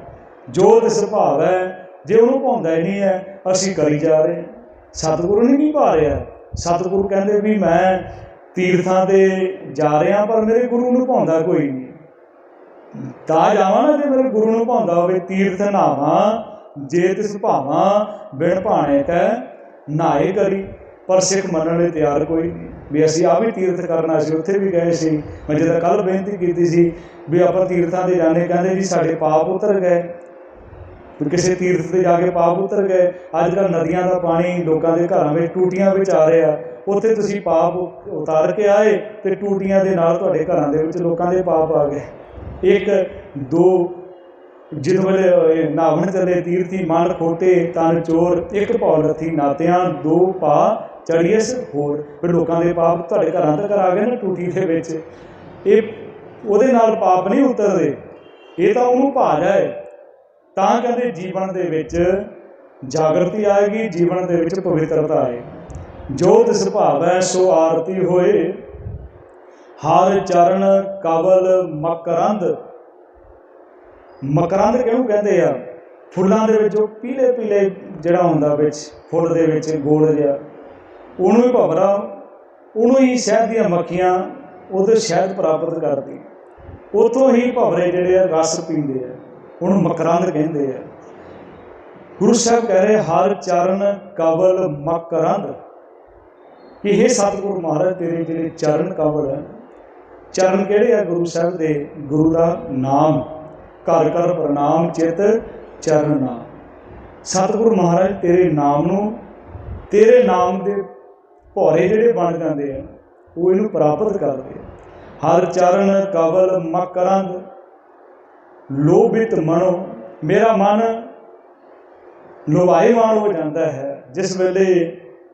ਜੋ ਇਸ ਭਾਵ ਹੈ, ਜੇ ਉਹਨੂੰ ਪਾਉਂਦਾ ਹੀ ਨਹੀਂ ਹੈ, ਅਸੀਂ ਕਰੀ ਜਾ ਰਹੇ ਸਤਿਗੁਰੂ ਨਹੀਂ ਪਾ ਰਿਹਾ? ਸਤਿਗੁਰੂ ਕਹਿੰਦੇ ਵੀ ਮੈਂ ਤੀਰਥਾਂ ਤੇ ਜਾ ਰਿਹਾ, ਪਰ ਮੇਰੇ ਗੁਰੂ ਨੂੰ ਭਾਉਂਦਾ ਕੋਈ ਨਹੀਂ। ਤਾਂ ਜਾਵਾਂ ਨਾ ਜੇ ਮੇਰੇ ਗੁਰੂ ਨੂੰ ਪਾਉਂਦਾ ਹੋਵੇ, ਤੀਰਥ ਨਾਵਾਂ ਜੇ ਤਿਸ ਭਾਵਾਂ ਬਿਨ ਭਾਣੇ ਕੈ ਨਾਏ ਕਰੀ। ਪਰ ਸਿੱਖ ਮੰਨਣ ਲਈ ਤਿਆਰ ਕੋਈ ਨਹੀਂ। ਵੀ ਅਸੀਂ ਆ ਵੀ ਤੀਰਥ ਕਰਨਾ ਸੀ, ਉੱਥੇ ਵੀ ਗਏ ਸੀ। ਮੈਂ ਜਦੋਂ ਕੱਲ ਬੇਨਤੀ ਕੀਤੀ ਸੀ ਵੀ ਆਪਾਂ ਤੀਰਥਾਂ ਤੇ ਜਾਣੇ ਕਹਿੰਦੇ ਜੀ ਸਾਡੇ ਪਾਪ ਉਤਰ ਗਏ। ਵੀ ਕਿਸੇ ਤੀਰਥ ਤੇ ਜਾ ਕੇ ਪਾਪ ਉਤਰ ਗਏ। ਅੱਜ ਕੱਲ੍ਹ ਨਦੀਆਂ ਦਾ ਪਾਣੀ ਲੋਕਾਂ ਦੇ ਘਰਾਂ ਵਿੱਚ, ਟੂਟੀਆਂ ਵਿੱਚ ਆ ਰਿਹਾ। ਉੱਥੇ ਤੁਸੀਂ ਪਾਪ ਉਤਾਰ ਕੇ ਆਏ ਤੇ ਟੂਟੀਆਂ ਦੇ ਨਾਲ ਤੁਹਾਡੇ ਘਰਾਂ ਦੇ ਵਿੱਚ ਲੋਕਾਂ ਦੇ ਪਾਪ ਆ ਗਏ। ਇੱਕ, ਦੋ ਜਿਤ ਵੇਲੇ ਇਹ ਨਾਵਣ ਚੱਲੇ, ਤੀਰਥੀ, ਮਨ ਖੋਟੇ, ਤਨ ਚੋਰ, ਇੱਕ ਭੌਲ ਰਥੀ ਨਾਤਿਆਂ, ਦੋ ਪਾ ਚੜੀਐਸ ਹੋਰ, ਫਿਰ ਲੋਕਾਂ ਦੇ ਪਾਪ ਤੁਹਾਡੇ ਘਰਾਂ ਤੱਕ ਆ ਗਏ ਨਾ, ਟੂਟੀ ਦੇ ਵਿੱਚ। ਇਹ ਉਹਦੇ ਨਾਲ ਪਾਪ ਨਹੀਂ ਉਤਰਦੇ। ਇਹ ਤਾਂ ਉਹਨੂੰ ਭਾ ਹੈ ਤਾਂ ਕਹਿੰਦੇ ਜੀਵਨ ਦੇ ਵਿੱਚ ਜਾਗਰਤੀ ਆਏਗੀ, ਜੀਵਨ ਦੇ ਵਿੱਚ ਪਵਿੱਤਰਤਾ ਆਏ ਜੋ ਤਿਸ ਭਾਵੈ, ਸੋ ਆਰਤੀ ਹੋਏ। ਹਰ ਚਰਨ ਕਵਲ ਮਕਰੰਦ। ਮਕਰੰਦ ਕਿਹਨੂੰ ਕਹਿੰਦੇ ਆ? ਫੁੱਲਾਂ ਦੇ ਵਿੱਚ ਉਹ ਪੀਲੇ ਪੀਲੇ ਜਿਹੜਾ ਹੁੰਦਾ ਵਿੱਚ, ਫੁੱਲ ਦੇ ਵਿੱਚ ਗੋਲ ਜਿਹਾ। ਉਹਨੂੰ ਹੀ ਭਵਰਾ, ਉਹਨੂੰ ਹੀ ਸ਼ਹਿਦ ਦੀਆਂ ਮੱਖੀਆਂ ਉਹਦੇ ਸ਼ਹਿਦ ਪ੍ਰਾਪਤ ਕਰਦੀ। ਉਥੋਂ ਹੀ ਭਵਰੇ ਜਿਹੜੇ ਆ, ਰਸ ਪੀਂਦੇ ਆ। ਉਹਨੂੰ ਮਕਰੰਦ ਕਹਿੰਦੇ ਆ। ਗੁਰੂ ਸਾਹਿਬ ਕਹਿ ਰਹੇ, ਹਰ ਚਰਨ ਕਵਲ ਮਕਰੰਦ। ਕਿ ਇਹ ਸਤਿਗੁਰੂ ਮਹਾਰਾਜ, ਤੇਰੇ ਜਿਹੜੇ ਚਰਨ ਕਵਲ ਹੈ ਚਰਨ ਕਿਹੜੇ ਆ ਗੁਰੂ ਸਾਹਿਬ ਦੇ? ਗੁਰੂ ਦਾ ਨਾਮ। ਘਰ ਘਰ ਪ੍ਰਣਾਮ ਚਿਤ ਚਰਨ। ਨਾਮ ਸਤਿਗੁਰੂ ਮਹਾਰਾਜ, ਤੇਰੇ ਨਾਮ ਨੂੰ, ਤੇਰੇ ਨਾਮ ਦੇ ਭੌਰੇ ਜਿਹੜੇ ਬਣ ਜਾਂਦੇ ਆ, ਉਹ ਇਹਨੂੰ ਪ੍ਰਾਪਤ ਕਰਦੇ ਆ। ਹਰ ਚਰਨ ਕਵਲ ਮਕਰੰਦ, ਲੋਭਿਤ ਮਨੋ, ਮੇਰਾ ਮਨ ਲੋਭਾਇਮਾਨ ਹੋ ਜਾਂਦਾ ਹੈ। ਜਿਸ ਵੇਲੇ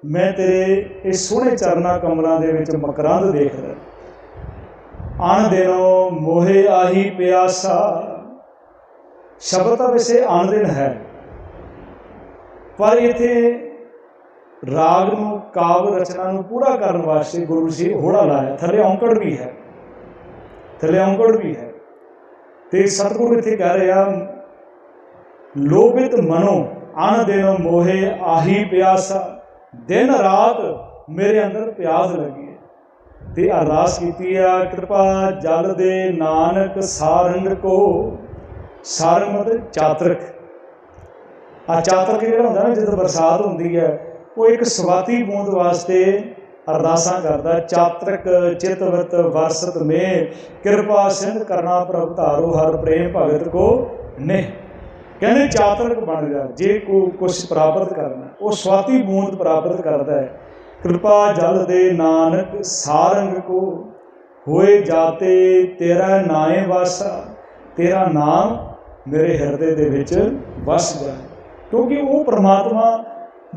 ਮੈਂ ਤੇਰੇ ਇਹ ਸੋਹਣੇ ਚਰਨਾ ਕਮਲਾਂ ਦੇ ਵਿੱਚ ਮਕਰੰਦ ਦੇਖਦਾ ਅਣ ਦਿਨੋ ਮੋਹਿ ਆਹੀ ਪਿਆਸਾ, ਸ਼ਬਦ ਤਾਂ ਵੈਸੇ ਅਣ ਦਿਨ ਹੈ। ਪਰ ਇੱਥੇ ਰਾਗ ਨੂੰ ਕਾਵ ਰਚਨਾ ਨੂੰ ਪੂਰਾ ਕਰਨ ਵਾਸਤੇ ਗੁਰੂ ਜੀ ਹੋੜਾ ਲਾਇਆ। ਥੱਲੇ ਔਂਕੜ ਵੀ ਹੈ। ਥੱਲੇ ਔਂਕੜ ਵੀ ਹੈ। ਤੇ ਸਤਿਗੁਰੂ ਇੱਥੇ ਕਹਿ ਰਿਹਾ ਲੋਭਿਤ ਮਨੋ, ਅਣ ਦਿਨ ਮੋਹੇ ਆਹੀ ਪਿਆਸਾ, ਦਿਨ ਰਾਤ ਮੇਰੇ ਅੰਦਰ ਪਿਆਸ ਲੱਗੀ ਹੈ। ਤੇ ਅਰਦਾਸ ਕੀਤੀ ਆ, ਕਿਰਪਾ ਜਲ ਦੇ ਨਾਨਕ ਸਾਰੰਗ ਕੋ, ਸਾਰੰਗ ਮਤਲਬ ਚਾਤਰਕ। ਆ ਚਾਤਰਕ ਜਿਹੜਾ ਹੁੰਦਾ ਨਾ, ਜਦੋਂ ਬਰਸਾਤ ਹੁੰਦੀ ਹੈ ਉਹ ਇੱਕ ਸਵਾਤੀ ਬੂੰਦ ਵਾਸਤੇ ਅਰਦਾਸਾਂ ਕਰਦਾ, ਚਾਤਰਕ ਚਿਤਵਤ ਵਰਸਤ ਮੇ, ਕਿਰਪਾ ਸਿੰਧ ਕਰਨਾ ਪ੍ਰਭ ਧਾਰੋ, ਹਰ ਪ੍ਰੇਮ ਭਗਤ ਕੋ ਨੇ ਕਹਿੰਦੇ ਚਾਤਰਕ ਬਣ ਜਾ ਜੇ ਕੋ ਕੁਝ ਪ੍ਰਾਪਤ ਕਰਨਾ, ਉਹ ਸਵਾਤੀ ਬੂੰਦ ਪ੍ਰਾਪਤ ਕਰਦਾ ਹੈ। ਕਿਰਪਾ ਜਲ ਦੇ ਨਾਨਕ ਸਾਰੰਗ ਕੋ ਹੋਏ ਜਾਤੇ, ਤੇਰਾ ਨਾਏ ਵਾਸਾ, ਤੇਰਾ ਨਾਮ ਮੇਰੇ ਹਿਰਦੇ ਦੇ ਵਿੱਚ ਵਸ ਜਾਏ। ਕਿਉਂਕਿ ਉਹ ਪ੍ਰਮਾਤਮਾ